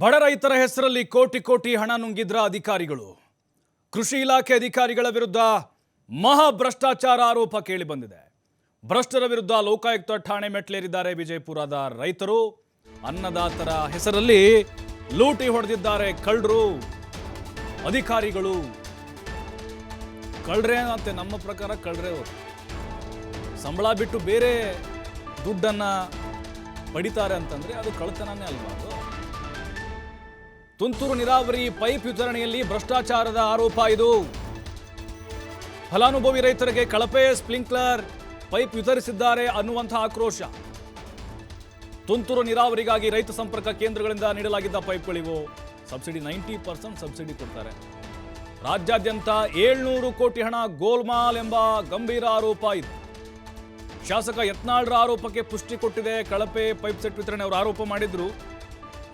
ಬಡ ರೈತರ ಹೆಸರಲ್ಲಿ ಕೋಟಿ ಕೋಟಿ ಹಣ ನುಂಗಿದ್ರ ಅಧಿಕಾರಿಗಳು. ಕೃಷಿ ಇಲಾಖೆ ಅಧಿಕಾರಿಗಳ ವಿರುದ್ಧ ಮಹಾ ಭ್ರಷ್ಟಾಚಾರ ಆರೋಪ ಕೇಳಿ ಬಂದಿದೆ. ಭ್ರಷ್ಟರ ವಿರುದ್ಧ ಲೋಕಾಯುಕ್ತ ಠಾಣೆ ಮೆಟ್ಲೇರಿದ್ದಾರೆ ವಿಜಯಪುರದ ರೈತರು. ಅನ್ನದಾತರ ಹೆಸರಲ್ಲಿ ಲೂಟಿ ಹೊಡೆದಿದ್ದಾರೆ ಕಳ್ಳರು. ಅಧಿಕಾರಿಗಳು. ಕಳ್ರೆ ಅಂತೆ, ನಮ್ಮ ಪ್ರಕಾರ ಕಳ್ರೆ ಅವರು. ಸಂಬಳ ಬಿಟ್ಟು ಬೇರೆ ದುಡ್ಡನ್ನ ಪಡಿತಾರೆ ಅಂತಂದ್ರೆ ಅದು ಕಳ್ತನನೇ ಅಲ್ವಾ ತುಂತುರು ನೀರಾವರಿ ಪೈಪ್ ವಿತರಣೆಯಲ್ಲಿ ಭ್ರಷ್ಟಾಚಾರದ ಆರೋಪ ಇದು. ಫಲಾನುಭವಿ ರೈತರಿಗೆ ಕಳಪೆ ಸ್ಪ್ರಿಂಕ್ಲರ್ ಪೈಪ್ ವಿತರಿಸಿದ್ದಾರೆ ಅನ್ನುವಂಥ ಆಕ್ರೋಶ. ತುಂತುರು ನೀರಾವರಿಗಾಗಿ ರೈತ ಸಂಪರ್ಕ ಕೇಂದ್ರಗಳಿಂದ ನೀಡಲಾಗಿದ್ದ ಪೈಪ್ಗಳಿವು ಸಬ್ಸಿಡಿ ನೈಂಟಿ ಪರ್ಸೆಂಟ್ ಸಬ್ಸಿಡಿ ಕೊಡ್ತಾರೆ. ರಾಜ್ಯಾದ್ಯಂತ ಏಳ್ನೂರು ಕೋಟಿ ಹಣ ಗೋಲ್ಮಾಲ್ ಎಂಬ ಗಂಭೀರ ಆರೋಪ ಇದೆ. ಶಾಸಕ ಯತ್ನಾಳ್ರ ಆರೋಪಕ್ಕೆ ಪುಷ್ಟಿ ಕೊಟ್ಟಿದೆ ಕಳಪೆ ಪೈಪ್ ಸೆಟ್ ವಿತರಣೆ. ಅವರು ಆರೋಪ ಮಾಡಿದ್ರು.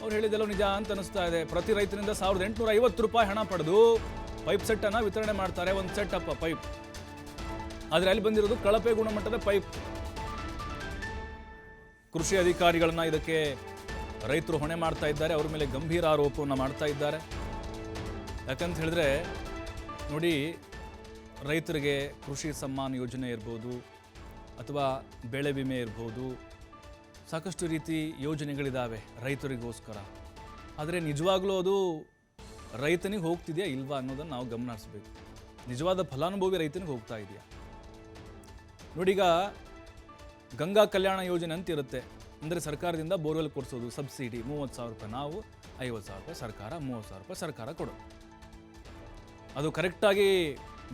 ಅವ್ರು ಹೇಳಿದೆಲ್ಲ ನಿಜ ಅಂತ ಅನಿಸ್ತಾ ಇದೆ. ಪ್ರತಿ ರೈತರಿಂದ ಸಾವಿರದ ಎಂಟುನೂರ ಐವತ್ತು ರೂಪಾಯಿ ಹಣ ಪಡೆದು ಪೈಪ್ ಸೆಟ್ ಅನ್ನ ವಿತರಣೆ ಮಾಡ್ತಾರೆ, ಒಂದು ಸೆಟ್ ಅಪ್ಪ ಪೈಪ್ ಆದರೆ ಅಲ್ಲಿ ಬಂದಿರೋದು ಕಳಪೆ ಗುಣಮಟ್ಟದ ಪೈಪ್ ಕೃಷಿ ಅಧಿಕಾರಿಗಳನ್ನ ಇದಕ್ಕೆ ರೈತರು ಹೊಣೆ ಮಾಡ್ತಾ ಇದ್ದಾರೆ, ಅವ್ರ ಮೇಲೆ ಗಂಭೀರ ಆರೋಪವನ್ನು ಮಾಡ್ತಾ ಇದ್ದಾರೆ. ಯಾಕಂತ ಹೇಳಿದ್ರೆ, ನೋಡಿ, ರೈತರಿಗೆ ಕೃಷಿ ಸಮ್ಮಾನ್ ಯೋಜನೆ ಇರ್ಬೋದು, ಅಥವಾ ಬೆಳೆ ವಿಮೆ ಇರ್ಬೋದು ಸಾಕಷ್ಟು ರೀತಿ ಯೋಜನೆಗಳಿದ್ದಾವೆ ರೈತರಿಗೋಸ್ಕರ. ಆದರೆ ನಿಜವಾಗ್ಲೂ ಅದು ರೈತನಿಗೆ ಹೋಗ್ತಿದೆಯಾ ಇಲ್ವಾ ಅನ್ನೋದನ್ನು ನಾವು ಗಮನ ಹರಿಸ್ಬೇಕು ನಿಜವಾದ ಫಲಾನುಭವಿ ರೈತನಿಗೆ ಹೋಗ್ತಾ ಇದೆಯಾ? ನೋಡೀಗ ಗಂಗಾ ಕಲ್ಯಾಣ ಯೋಜನೆ ಅಂತ ಇರುತ್ತೆ ಅಂದರೆ ಸರ್ಕಾರದಿಂದ ಬೋರ್ವೆಲ್ ಕೊಡಿಸೋದು ಸಬ್ಸಿಡಿ ಮೂವತ್ತು ಸಾವಿರ ರೂಪಾಯಿ ನಾವು, ಐವತ್ತು ಸಾವಿರ ರೂಪಾಯಿ ಸರ್ಕಾರ, ಮೂವತ್ತು ಸಾವಿರ ರೂಪಾಯಿ ಸರ್ಕಾರ ಕೊಡು. ಅದು ಕರೆಕ್ಟಾಗಿ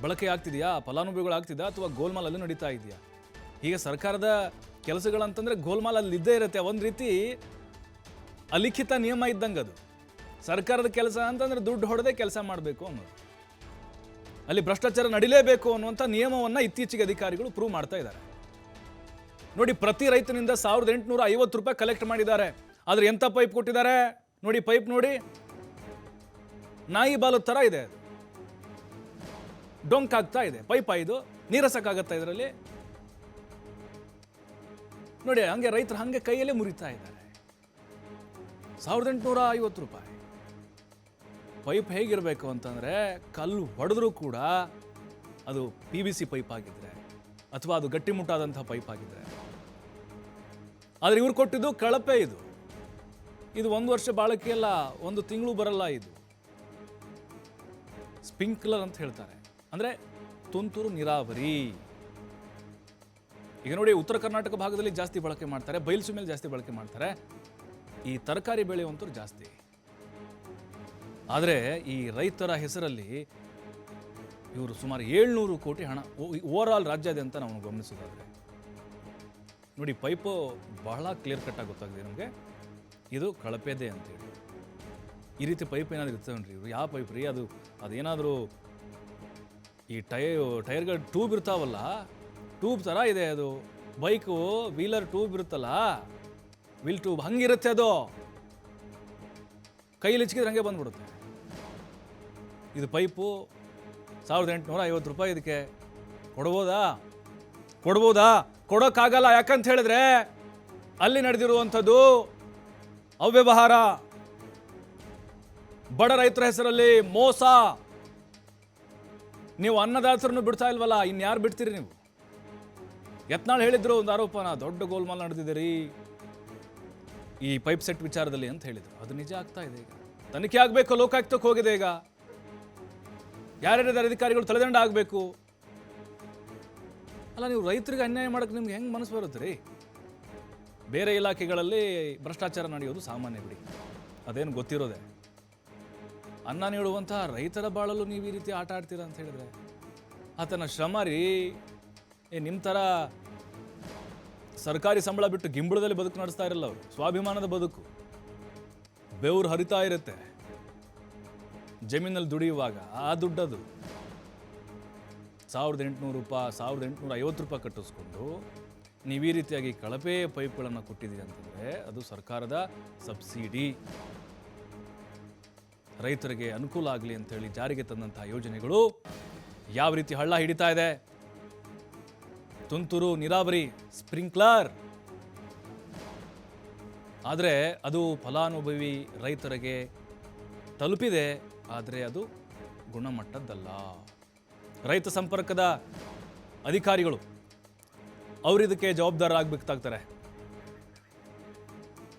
ಬಳಕೆ ಆಗ್ತಿದೆಯಾ ಫಲಾನುಭವಿಗಳು ಆಗ್ತಿದೆಯಾ ಅಥವಾ ಗೋಲ್ಮಾಲ್ ಅಲ್ಲಿ ನಡೀತಾ ಇದೆಯಾ? ಈಗ ಸರ್ಕಾರದ ಕೆಲಸಗಳಂತಂದ್ರೆ ಗೋಲ್ಮಾಲ್ ಅಲ್ಲಿ ಇದ್ದೇ ಇರುತ್ತೆ ಒಂದು ರೀತಿ ಅಲಿಖಿತ ನಿಯಮ ಇದ್ದಂಗೆ ಅದು. ಸರ್ಕಾರದ ಕೆಲಸ ಅಂತಂದ್ರೆ ದುಡ್ಡು ಹೊಡೆದೇ ಕೆಲಸ ಮಾಡಬೇಕು ಅನ್ನೋದು. ಅಲ್ಲಿ ಭ್ರಷ್ಟಾಚಾರ ನಡಿಲೇಬೇಕು ಅನ್ನುವಂಥ ನಿಯಮವನ್ನು ಇತ್ತೀಚೆಗೆ ಅಧಿಕಾರಿಗಳು ಪ್ರೂವ್ ಮಾಡ್ತಾ ಇದ್ದಾರೆ. ನೋಡಿ, ಪ್ರತಿ ರೈತನಿಂದ ಸಾವಿರದ ಎಂಟುನೂರ ಐವತ್ತು ರೂಪಾಯಿ ಕಲೆಕ್ಟ್ ಮಾಡಿದ್ದಾರೆ. ಆದರೆ ಎಂಥ ಪೈಪ್ ಕೊಟ್ಟಿದ್ದಾರೆ? ನೋಡಿ ಪೈಪ್ ನೋಡಿ. ನಾಯಿ ಬಾಲದ ಥರ ಇದೆ ಅದು. ಡೊಂಕ್ ಆಗ್ತಾ ಇದೆ. ಪೈಪ್ ಇದು ನೀರಸಕ್ಕಾಗತ್ತಾ ಇದರಲ್ಲಿ? ನೋಡಿ, ಹಂಗೆ ರೈತರು ಹಂಗೆ ಕೈಯಲ್ಲೇ ಮುರಿತಾ ಇದ್ದಾರೆ. ಸಾವಿರದ ಎಂಟುನೂರ ಐವತ್ತು ರೂಪಾಯಿ. ಪೈಪ್ ಹೇಗಿರಬೇಕು ಅಂತಂದರೆ, ಕಲ್ಲು ಹೊಡೆದ್ರೂ ಕೂಡ ಅದು ಪಿ ಬಿ ಸಿ ಪೈಪ್ ಆಗಿದ್ರೆ, ಅಥವಾ ಅದು ಗಟ್ಟಿಮುಟ್ಟಾದಂಥ ಪೈಪ್ ಆಗಿದ್ರೆ. ಆದರೆ ಇವ್ರು ಕೊಟ್ಟಿದ್ದು ಕಳಪೆ ಇದು. ಇದು ಒಂದು ವರ್ಷ ಬಾಳಕೆ ಅಲ್ಲ ಒಂದು ತಿಂಗಳು ಬರಲ್ಲ ಇದು. ಸ್ಪಿಂಕ್ಲರ್ ಅಂತ ಹೇಳ್ತಾರೆ. ಅಂದರೆ ತುಂತುರು ನೀರಾವರಿ. ಈಗ ನೋಡಿ ಉತ್ತರ ಕರ್ನಾಟಕ ಭಾಗದಲ್ಲಿ ಜಾಸ್ತಿ ಬಳಕೆ ಮಾಡ್ತಾರೆ, ಬಯಲು ಮೇಲೆ ಜಾಸ್ತಿ ಬಳಕೆ ಮಾಡ್ತಾರೆ. ಈ ತರಕಾರಿ ಬೆಳೆಯುವಂಥವ್ರು ಜಾಸ್ತಿ. ಆದರೆ ಈ ರೈತರ ಹೆಸರಲ್ಲಿ ಇವರು ಸುಮಾರು ಏಳ್ನೂರು ಕೋಟಿ ಹಣ ಓವರ್ ಆಲ್ ರಾಜ್ಯಾದ್ಯಂತ ನಾವು ಗಮನಿಸೋದಾದ್ರೆ. ನೋಡಿ, ಪೈಪು ಬಹಳ ಕ್ಲಿಯರ್ ಕಟ್ ಆಗಿ ಗೊತ್ತಾಗಿದೆ ನಮಗೆ. ಇದು ಕಳಪೆದೆ ಅಂತೇಳಿ ಈ ರೀತಿ ಪೈಪ್ ಏನಾದ್ರು ನೋಡ್ರಿ ಇವ್ರು ಯಾವ ಪೈಪ್ ರೀ? ಅದು, ಅದೇನಾದರೂ ಈ ಟೈ, ಟೈರ್ಗಳು ಟ್ಯೂಬ್ ಇರ್ತಾವಲ್ಲ ಟ್ಯೂಬ್ ಥರ ಇದೆ ಅದು. ಬೈಕು, ವೀಲರ್ ಟ್ಯೂಬ್ ಇರುತ್ತಲ್ಲ, ವೀಲ್ ಟ್ಯೂಬ್ ಹಂಗಿರುತ್ತೆ ಅದು. ಕೈಲಿ ಹಿಚ್ಕಿದ್ರೆ ಹಂಗೆ ಬಂದ್ಬಿಡುತ್ತೆ. ಇದು ಪೈಪು, ಸಾವಿರದ ಎಂಟುನೂರ ಐವತ್ತು ರೂಪಾಯಿ ಇದಕ್ಕೆ. ಕೊಡ್ಬೋದಾ? ಕೊಡ್ಬೋದಾ? ಕೊಡೋಕ್ಕಾಗಲ್ಲ, ಯಾಕಂತ ಹೇಳಿದ್ರೆ ಅಲ್ಲಿ ನಡೆದಿರುವಂಥದ್ದು ಅವ್ಯವಹಾರ. ಬಡ ರೈತರ ಹೆಸರಲ್ಲಿ ಮೋಸ. ನೀವು ಅನ್ನದಾತರನ್ನು ಬಿಡ್ತಾ ಇಲ್ವಲ್ಲ, ಇನ್ಯಾರು ಬಿಡ್ತೀರಿ ನೀವು? ಯತ್ನಾಳ್ ಹೇಳಿದ್ರು ಒಂದು ಆರೋಪನ, ದೊಡ್ಡ ಗೋಲ್ಮಾಲ್ ನಡೆದಿದೆ ಈ ಪೈಪ್ ಸೆಟ್ ವಿಚಾರದಲ್ಲಿ ಅಂತ ಹೇಳಿದ್ರು. ಅದು ನಿಜ ಆಗ್ತಾ ಇದೆ ಈಗ. ತನಿಖೆ ಆಗಬೇಕು, ಲೋಕಾಯುಕ್ತಕ್ಕೆ ಹೋಗಿದೆ ಈಗ. ಯಾರ್ಯಾರಿದ್ದಾರೆ ಅಧಿಕಾರಿಗಳು ತಲೆದಂಡ ಆಗಬೇಕು. ಅಲ್ಲ, ನೀವು ರೈತರಿಗೆ ಅನ್ಯಾಯ ಮಾಡಕ್ಕೆ ನಿಮ್ಗೆ ಹೆಂಗೆ ಮನಸ್ಸು ಬರುತ್ತೆ ರೀ? ಬೇರೆ ಇಲಾಖೆಗಳಲ್ಲಿ ಭ್ರಷ್ಟಾಚಾರ ನಡೆಯೋದು ಸಾಮಾನ್ಯ ಬಿಡಿ. ಅದೇನು ಗೊತ್ತಿರೋದೆ? ಅನ್ನ ನೀಡುವಂತಹ ರೈತರ ಬಾಳಲು ನೀವು ಈ ರೀತಿ ಆಟ ಆಡ್ತೀರಾ ಅಂತ ಹೇಳಿದ್ರೆ? ಆತನ ಶ್ರಮ ರೀ. ಏ ನಿಮ್ಮ ಥರ ಸರ್ಕಾರಿ ಸಂಬಳ ಬಿಟ್ಟು ಗಿಂಬಳದಲ್ಲಿ ಬದುಕು ನಡೆಸ್ತಾ ಇರಲ್ಲ ಅವರು. ಸ್ವಾಭಿಮಾನದ ಬದುಕು. ಬೆವರು ಹರಿತಾ ಇರುತ್ತೆ. ಜಮೀನಲ್ಲಿ ದುಡಿಯುವಾಗ ಆ ದುಡ್ಡದು. ಸಾವಿರದ ಎಂಟುನೂರು ರೂಪಾಯಿ ಸಾವಿರದ ಎಂಟುನೂರ ಐವತ್ತು ರೂಪಾಯಿ ಕಟ್ಟಿಸ್ಕೊಂಡು ನೀವು ಈ ರೀತಿಯಾಗಿ ಕಳಪೆ ಪೈಪ್ಗಳನ್ನು ಕೊಟ್ಟಿದ್ದೀರಿ ಅಂತಂದರೆ ಅದು ಸರ್ಕಾರದ ಸಬ್ಸಿಡಿ. ರೈತರಿಗೆ ಅನುಕೂಲ ಆಗಲಿ ಅಂತೇಳಿ ಜಾರಿಗೆ ತಂದಂತಹ ಯೋಜನೆಗಳು ಯಾವ ರೀತಿ ಹಳ್ಳ ಹಿಡಿತಾ ಇದೆ? ತುಂತುರು ನೀರಾವರಿ ಸ್ಪ್ರಿಂಕ್ಲರ್. ಆದರೆ ಅದು ಫಲಾನುಭವಿ ರೈತರಿಗೆ ತಲುಪಿದೆ, ಆದರೆ ಅದು ಗುಣಮಟ್ಟದ್ದಲ್ಲ. ರೈತ ಸಂಪರ್ಕದ ಅಧಿಕಾರಿಗಳು ಅವರಿದಕ್ಕೆ ಜವಾಬ್ದಾರರಾಗಬೇಕಾಗ್ತಾರೆ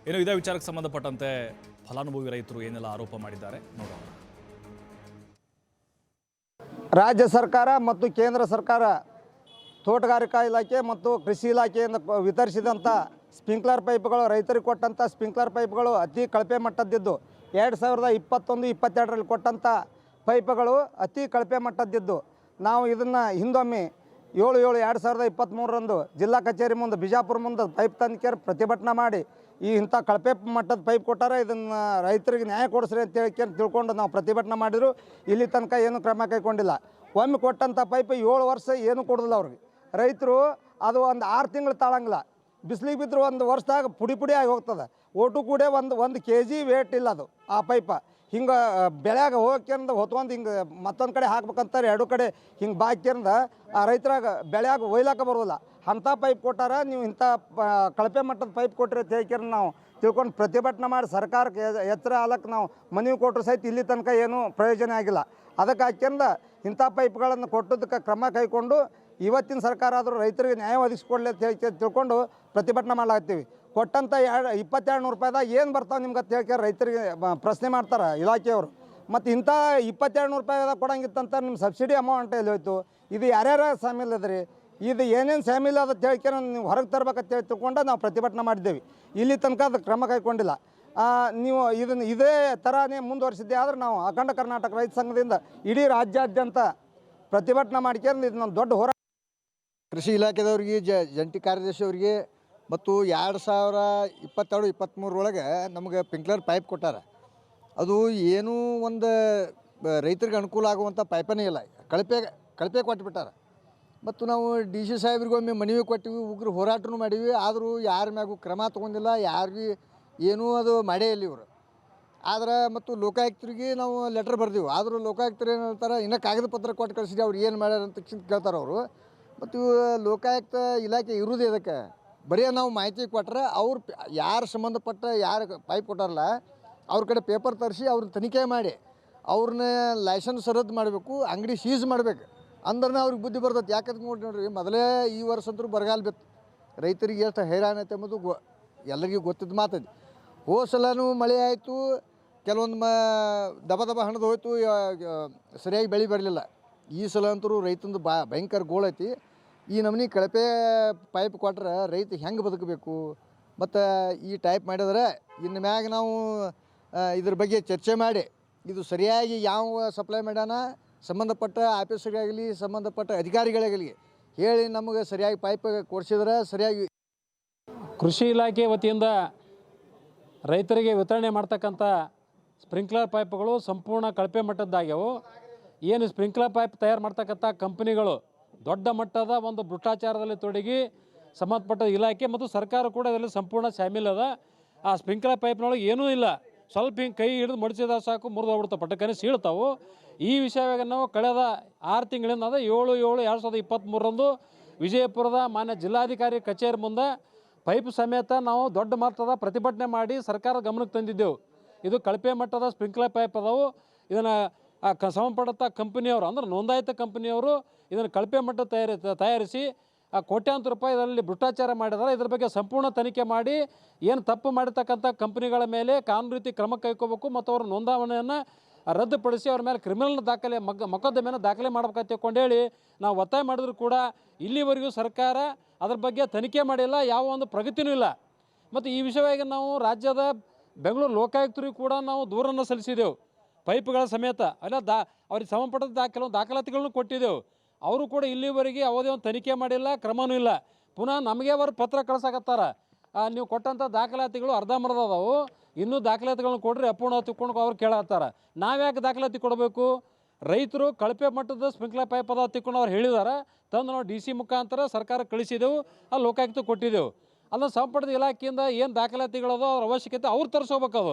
ಏನು ಇದೇ ವಿಚಾರಕ್ಕೆ ಸಂಬಂಧಪಟ್ಟಂತೆ ಫಲಾನುಭವಿ ರೈತರು ಏನೆಲ್ಲ ಆರೋಪ ಮಾಡಿದ್ದಾರೆ ನೋಡೋಣ. ರಾಜ್ಯ ಸರ್ಕಾರ ಮತ್ತು ಕೇಂದ್ರ ಸರ್ಕಾರ ತೋಟಗಾರಿಕಾ ಇಲಾಖೆ ಮತ್ತು ಕೃಷಿ ಇಲಾಖೆಯಿಂದ ವಿತರಿಸಿದಂಥ ಸ್ಪ್ರಿಂಕ್ಲರ್ ಪೈಪ್ಗಳು, ರೈತರಿಗೆ ಕೊಟ್ಟಂಥ ಸ್ಪ್ರಿಂಕ್ಲರ್ ಪೈಪ್ಗಳು ಅತಿ ಕಳಪೆ ಮಟ್ಟದ್ದಿದ್ದು. ಎರಡು ಸಾವಿರದ ಇಪ್ಪತ್ತೊಂದು, ಇಪ್ಪತ್ತೆರಡರಲ್ಲಿ ಕೊಟ್ಟಂಥ ಪೈಪ್ಗಳು ಅತಿ ಕಳಪೆ ಮಟ್ಟದ್ದಿದ್ದು. ನಾವು ಇದನ್ನು ಹಿಂದೊಮ್ಮೆ ಏಳು ಏಳು ಎರಡು ಸಾವಿರದ ಇಪ್ಪತ್ತ್ಮೂರರಂದು ಜಿಲ್ಲಾ ಕಚೇರಿ ಮುಂದೆ, ಬಿಜಾಪುರ ಮುಂದೆ ಪೈಪ್ ತಂದಿಕೆರ್ ಪ್ರತಿಭಟನೆ ಮಾಡಿ ಈ ಇಂಥ ಕಳಪೆ ಮಟ್ಟದ ಪೈಪ್ ಕೊಟ್ಟಾರೆ ಇದನ್ನು ರೈತರಿಗೆ ನ್ಯಾಯ ಕೊಡಿಸ್ರಿ ಅಂತ ಹೇಳಿ ತಿಳ್ಕೊಂಡು ನಾವು ಪ್ರತಿಭಟನೆ ಮಾಡಿದ್ರು. ಇಲ್ಲಿ ತನಕ ಏನು ಕ್ರಮ ಕೈಗೊಂಡಿಲ್ಲ. ಒಮ್ಮೆ ಕೊಟ್ಟಂಥ ಪೈಪ್ ಏಳು ವರ್ಷ ಏನು ಕೊಡೋದಿಲ್ಲ ಅವ್ರಿಗೆ. ರೈತರು ಅದು ಒಂದು ಆರು ತಿಂಗಳು ತಾಳಂಗಿಲ್ಲ. ಬಿಸಿಲಿಗೆ ಬಿದ್ದರೂ ಒಂದು ವರ್ಷದಾಗ ಪುಡಿ ಪುಡಿ ಆಗಿ ಹೋಗ್ತದೆ. ಒಟ್ಟು ಕೂಡ ಒಂದು ಒಂದು ಕೆ ಜಿ ವೇಟ್ ಇಲ್ಲ ಅದು, ಆ ಪೈಪ ಹಿಂಗೆ ಬೆಳೆಯಾಗ ಹೋಗ್ಕಂದ ಹೊತ್ಕೊಂಡು ಹಿಂಗೆ ಮತ್ತೊಂದು ಕಡೆ ಹಾಕ್ಬೇಕಂತಾರೆ ಎರಡು ಕಡೆ ಹಿಂಗೆ ಬಾಕ್ಯಂದ, ಆ ರೈತರಾಗ ಬೆಳೆಯಾಗ ಒಯ್ಲಾಕ ಬರೋದಿಲ್ಲ. ಅಂಥ ಪೈಪ್ ಕೊಟ್ಟಾರ ನೀವು ಇಂಥ ಕಳಪೆ ಮಟ್ಟದ ಪೈಪ್ ಕೊಟ್ಟರೆ ತೇಕಿರ ನಾವು ತಿಳ್ಕೊಂಡು ಪ್ರತಿಭಟನೆ ಮಾಡಿ ಸರ್ಕಾರಕ್ಕೆ ಎತ್ತರ ಆಲಕ್ಕೆ ನಾವು ಮನವಿ ಕೊಟ್ಟರು ಸಹಿತ ಇಲ್ಲಿ ತನಕ ಏನೂ ಪ್ರಯೋಜನ ಆಗಿಲ್ಲ. ಅದಕ್ಕೆ ಹಾಕ್ಯಂದ ಇಂಥ ಪೈಪ್ಗಳನ್ನು ಕೊಟ್ಟದಕ್ಕೆ ಕ್ರಮ ಕೈಕೊಂಡು ಇವತ್ತಿನ ಸರ್ಕಾರ ಆದರೂ ರೈತರಿಗೆ ನ್ಯಾಯ ಒದಗಿಸ್ಕೊಡ್ಲಿ ಅಂತ ಹೇಳಿ ತಿಳ್ಕೊಂಡು ಪ್ರತಿಭಟನೆ ಮಾಡ್ಲಾಗ್ತೀವಿ ಕೊಟ್ಟಂಥ ಎರಡು ಇಪ್ಪತ್ತೆರಡು ನೂರು ರೂಪಾಯಿದಾಗ ಏನು ಬರ್ತಾವೆ ನಿಮ್ಗೆ ಅಂತ ಹೇಳ್ಕೊಂಡು ರೈತರಿಗೆ ಪ್ರಶ್ನೆ ಮಾಡ್ತಾರೆ ಇಲಾಖೆಯವರು. ಮತ್ತು ಇಂಥ ಇಪ್ಪತ್ತೆರಡು ನೂರು ರೂಪಾಯಿದಾಗ ಕೊಡಂಗಿತ್ತಂತ ನಿಮ್ಮ ಸಬ್ಸಿಡಿ ಅಮೌಂಟ್ ಎಲ್ಲಿ ಹೋಯ್ತು? ಇದು ಯಾರ್ಯಾರ ಸಾಮಿಲ್ ಅದ ರೀ ಇದು ಏನೇನು ಸಾಮಿಲ್ ಅದ ಅಂತ ಹೇಳ್ಕ್ಯಾರ ನೀವು ಹೊರಗೆ ತರ್ಬೇಕಂತ ಹೇಳಿ ತಿಳ್ಕೊಂಡು ನಾವು ಪ್ರತಿಭಟನೆ ಮಾಡಿದ್ದೇವೆ. ಇಲ್ಲಿ ತನಕ ಅದು ಕ್ರಮ ಕೈಗೊಂಡಿಲ್ಲ. ನೀವು ಇದನ್ನು ಇದೇ ಥರನೇ ಮುಂದುವರಿಸಿದ್ದೆ ಆದರೆ ನಾವು ಅಖಂಡ ಕರ್ನಾಟಕ ರೈತ ಸಂಘದಿಂದ ಇಡೀ ರಾಜ್ಯಾದ್ಯಂತ ಪ್ರತಿಭಟನೆ ಮಾಡ್ಕೊಂಡು ಇದನ್ನೊಂದು ದೊಡ್ಡ ಹೋರಾಟ ಕೃಷಿ ಇಲಾಖೆದವ್ರಿಗೆ, ಜ, ಜಂಟಿ ಕಾರ್ಯದರ್ಶಿ ಅವರಿಗೆ ಮತ್ತು ಎರಡು ಸಾವಿರ ಇಪ್ಪತ್ತೆರಡು ಇಪ್ಪತ್ತ್ಮೂರೊಳಗೆ ನಮಗೆ ಪಿಂಕ್ಲರ್ ಪೈಪ್ ಕೊಟ್ಟಾರ. ಅದು ಏನೂ ಒಂದು ರೈತರಿಗೆ ಅನುಕೂಲ ಆಗುವಂಥ ಪೈಪನೇ ಇಲ್ಲ. ಕಳಪೆ ಕಳಪೆ ಕೊಟ್ಬಿಟ್ಟಾರ. ಮತ್ತು ನಾವು ಡಿ ಸಿ ಸಾಹೇಬ್ರಿಗೊಮ್ಮೆ ಮನವಿ ಕೊಟ್ಟಿವಿ, ಉಗ್ರ ಹೋರಾಟನೂ ಮಾಡೀವಿ, ಆದರೂ ಯಾರ ಮ್ಯಾಗೂ ಕ್ರಮ ತೊಗೊಂಡಿಲ್ಲ, ಯಾರಿಗೆ ಏನೂ ಅದು ಮಾಡೇ ಇಲ್ಲ ಇವರು. ಆದ್ರೆ ಮತ್ತು ಲೋಕಾಯುಕ್ತರಿಗೆ ನಾವು ಲೆಟ್ರ್ ಬರ್ದೀವಿ. ಆದರೂ ಲೋಕಾಯುಕ್ತರು ಏನು ಹೇಳ್ತಾರೆ, ಇನ್ನೂ ಕಾಗದ ಪತ್ರ ಕೊಟ್ಟು ಕಳಿಸಿದ್ವಿ ಅವ್ರು ಏನು ಮಾಡ್ಯಾರ ಅಂತ ಕೇಳ್ತಾರೆ ಅವರು. ಮತ್ತು ಲೋಕಾಯುಕ್ತ ಇಲಾಖೆ ಇರುವುದು ಇದಕ್ಕೆ. ಬರೀ ನಾವು ಮಾಹಿತಿ ಕೊಟ್ಟರೆ ಅವ್ರು ಯಾರು ಸಂಬಂಧಪಟ್ಟ ಯಾರು ಪೈಪ್ ಕೊಟ್ಟಾರಲ್ಲ, ಅವ್ರ ಕಡೆ ಪೇಪರ್ ತರಿಸಿ ಅವ್ರನ್ನ ತನಿಖೆ ಮಾಡಿ ಅವ್ರನ್ನ ಲೈಸೆನ್ಸ್ ರದ್ದು ಮಾಡಬೇಕು, ಅಂಗಡಿ ಸೀಸ್ ಮಾಡಬೇಕು. ಅಂದ್ರೆ ಅವ್ರಿಗೆ ಬುದ್ಧಿ ಬರ್ತೈತೆ. ಯಾಕಂತ ನೋಡಿ ನೋಡ್ರಿ, ಮೊದಲೇ ಈ ವರ್ಷ ಅಂತೂ ಬರಗಾಲ ಬಿತ್ತು. ರೈತರಿಗೆ ಎಷ್ಟು ಹೈರಾಣ ಐತೆ ಎಂಬುದು ಗೊ, ಎಲ್ಲರಿಗೂ ಗೊತ್ತಿದ್ದ ಮಾತೈತಿ. ಹೋದ ಸಲನೂ ಮಳೆ ಆಯಿತು, ಕೆಲವೊಂದು ಮ, ದಬ ದಬ ಹಣದು ಹೋಯ್ತು ಸರಿಯಾಗಿ ಬೆಳೆ ಬರಲಿಲ್ಲ. ಈ ಸಲ ಅಂತೂ ರೈತಂದು ಬಾ ಭಯಂಕರ ಗೋಳೈತಿ ಈ ನಮೂನಿ ಕಳಪೆ ಪೈಪ್ ಕೊಟ್ರೆ ರೈತ ಹೆಂಗೆ ಬದುಕಬೇಕು? ಮತ್ತು ಈ ಟೈಪ್ ಮಾಡಿದ್ರೆ ಇನ್ನು ಮ್ಯಾಗ ನಾವು ಇದ್ರ ಬಗ್ಗೆ ಚರ್ಚೆ ಮಾಡಿ, ಇದು ಸರಿಯಾಗಿ ಯಾವ ಸಪ್ಲೈ ಮಾಡ್ಯಾನ, ಸಂಬಂಧಪಟ್ಟ ಆಫೀಸರಿಗಾಗಲಿ ಸಂಬಂಧಪಟ್ಟ ಅಧಿಕಾರಿಗಳಾಗಲಿ ಹೇಳಿ ನಮಗೆ ಸರಿಯಾಗಿ ಪೈಪ್ ಕೊಡಿಸಿದ್ರೆ ಸರಿಯಾಗಿ ಕೃಷಿ ಇಲಾಖೆ ವತಿಯಿಂದ ರೈತರಿಗೆ ವಿತರಣೆ ಮಾಡ್ತಕ್ಕಂಥ ಸ್ಪ್ರಿಂಕ್ಲರ್ ಪೈಪ್ಗಳು ಸಂಪೂರ್ಣ ಕಳಪೆ ಮಟ್ಟದ್ದಾಗ್ಯವು. ಏನು ಸ್ಪ್ರಿಂಕ್ಲರ್ ಪೈಪ್ ತಯಾರು ಮಾಡ್ತಕ್ಕಂಥ ಕಂಪನಿಗಳು ದೊಡ್ಡ ಮಟ್ಟದ ಒಂದು ಭ್ರಷ್ಟಾಚಾರದಲ್ಲಿ ತೊಡಗಿ ಸಂಬಂಧಪಟ್ಟ ಇಲಾಖೆ ಮತ್ತು ಸರ್ಕಾರ ಕೂಡ ಇದರಲ್ಲಿ ಸಂಪೂರ್ಣ ಶಾಮೀಲ್ ಅದ. ಆ ಸ್ಪ್ರಿಂಕ್ಲರ್ ಪೈಪ್ನೊಳಗೆ ಏನೂ ಇಲ್ಲ. ಸ್ವಲ್ಪ ಹಿಂಗೆ ಕೈ ಹಿಡಿದು ಮಡಿಸಿದ ಸಾಕು, ಮುರಿದು ಹೋಗ್ಬಿಡ್ತಾವೆ ಪಟಕನೆ ಸೀಳ್ತಾವು. ಈ ವಿಷಯವಾಗ ನಾವು ಕಳೆದ ಆರು ತಿಂಗಳಿಂದ ಅಂದರೆ ಏಳು ಏಳು, ಎರಡು ಸಾವಿರದ ಇಪ್ಪತ್ತ್ಮೂರರಂದು ವಿಜಯಪುರದ ಮಾನ್ಯ ಜಿಲ್ಲಾಧಿಕಾರಿ ಕಚೇರಿ ಮುಂದೆ ಪೈಪ್ ಸಮೇತ ನಾವು ದೊಡ್ಡ ಮಟ್ಟದ ಪ್ರತಿಭಟನೆ ಮಾಡಿ ಸರ್ಕಾರ ಗಮನಕ್ಕೆ ತಂದಿದ್ದೆವು. ಇದು ಕಳಪೆ ಮಟ್ಟದ ಸ್ಪ್ರಿಂಕ್ಲರ್ ಪೈಪ್ ಅದಾವು. ಇದನ್ನು ಆ ಸಂಬಂಧಪಟ್ಟ ಕಂಪನಿಯವರು ಅಂದ್ರೆ ನೋಂದಾಯಿತ ಕಂಪನಿಯವರು ಇದನ್ನು ಕಳಪೆ ಮಟ್ಟ ತಯಾರಿ ತಯಾರಿಸಿ ಆ ಕೋಟ್ಯಾಂತರ ರೂಪಾಯಿ ಇದರಲ್ಲಿ ಭ್ರಷ್ಟಾಚಾರ ಮಾಡಿದ್ದಾರೆ. ಇದ್ರ ಬಗ್ಗೆ ಸಂಪೂರ್ಣ ತನಿಖೆ ಮಾಡಿ ಏನು ತಪ್ಪು ಮಾಡಿರ್ತಕ್ಕಂಥ ಕಂಪನಿಗಳ ಮೇಲೆ ಕಾನೂನು ರೀತಿ ಕ್ರಮ ಕೈಕೋಬೇಕು ಮತ್ತು ಅವರ ನೋಂದಾವಣೆಯನ್ನು ರದ್ದುಪಡಿಸಿ ಅವ್ರ ಮೇಲೆ ಕ್ರಿಮಿನಲ್ ದಾಖಲೆ ಮಗ್ ಮೊಕದ್ದಮೆಯನ್ನು ದಾಖಲೆ ಮಾಡ್ಬೇಕಂತ ತಿಳ್ಕೊಂಡೇಳಿ ನಾವು ಒತ್ತಾಯ ಮಾಡಿದ್ರು ಕೂಡ ಇಲ್ಲಿವರೆಗೂ ಸರ್ಕಾರ ಅದ್ರ ಬಗ್ಗೆ ತನಿಖೆ ಮಾಡಿಲ್ಲ, ಯಾವ ಒಂದು ಪ್ರಗತಿನೂ ಇಲ್ಲ. ಮತ್ತು ಈ ವಿಷಯವಾಗಿ ನಾವು ರಾಜ್ಯದ ಬೆಂಗಳೂರು ಲೋಕಾಯುಕ್ತರಿಗೂ ಕೂಡ ನಾವು ದೂರನ್ನು ಸಲ್ಲಿಸಿದೆವು. ಪೈಪ್ಗಳ ಸಮೇತ, ಅಲ್ಲ ದಾ, ಅವ್ರಿಗೆ ಸಂಬಂಧಪಟ್ಟ ದಾ, ಕೆಲವೊಂದು ದಾಖಲಾತಿಗಳನ್ನು ಕೊಟ್ಟಿದ್ದೆವು. ಅವರು ಕೂಡ ಇಲ್ಲಿವರೆಗೆ ಯಾವುದೇ ಒಂದು ತನಿಖೆ ಮಾಡಿಲ್ಲ, ಕ್ರಮನೂ ಇಲ್ಲ. ಪುನಃ ನಮಗೆ ಅವರು ಪತ್ರ ಕಳ್ಸಕತ್ತಾರ. ನೀವು ಕೊಟ್ಟಂಥ ದಾಖಲಾತಿಗಳು ಅರ್ಧಂಬರ್ಧ ಅದಾವು. ಇನ್ನೂ ದಾಖಲಾತಿಗಳನ್ನ ಕೊಡ್ರಿ ಅಪೂರ್ಣ ತಿಕ್ಕೊಂಡು ಅವ್ರು ಕೇಳತ್ತಾರ ನಾವ್ಯಾಕೆ ದಾಖಲಾತಿ ಕೊಡಬೇಕು? ರೈತರು ಕಳಪೆ ಮಟ್ಟದ ಸ್ಪ್ರಿಂಕ್ಲರ್ ಪೈಪ್ ಅದ ತಿಕ್ಕೊಂಡು ಅವ್ರು ಹೇಳಿದಾರೆ. ತಂದು ನಾವು ಡಿ ಸಿ ಮುಖಾಂತರ ಸರ್ಕಾರ ಕಳಿಸಿದೆವು, ಅಲ್ಲಿ ಲೋಕಾಯುಕ್ತ ಕೊಟ್ಟಿದ್ದೆವು ಅಲ್ಲ ಸಂಪುಟದ ಇಲಾಖೆಯಿಂದ ಏನು ದಾಖಲಾತಿಗಳದೋ ಅವ್ರ ಅವಶ್ಯಕತೆ ಅವ್ರು ತರಿಸ್ಕೋಬೇಕು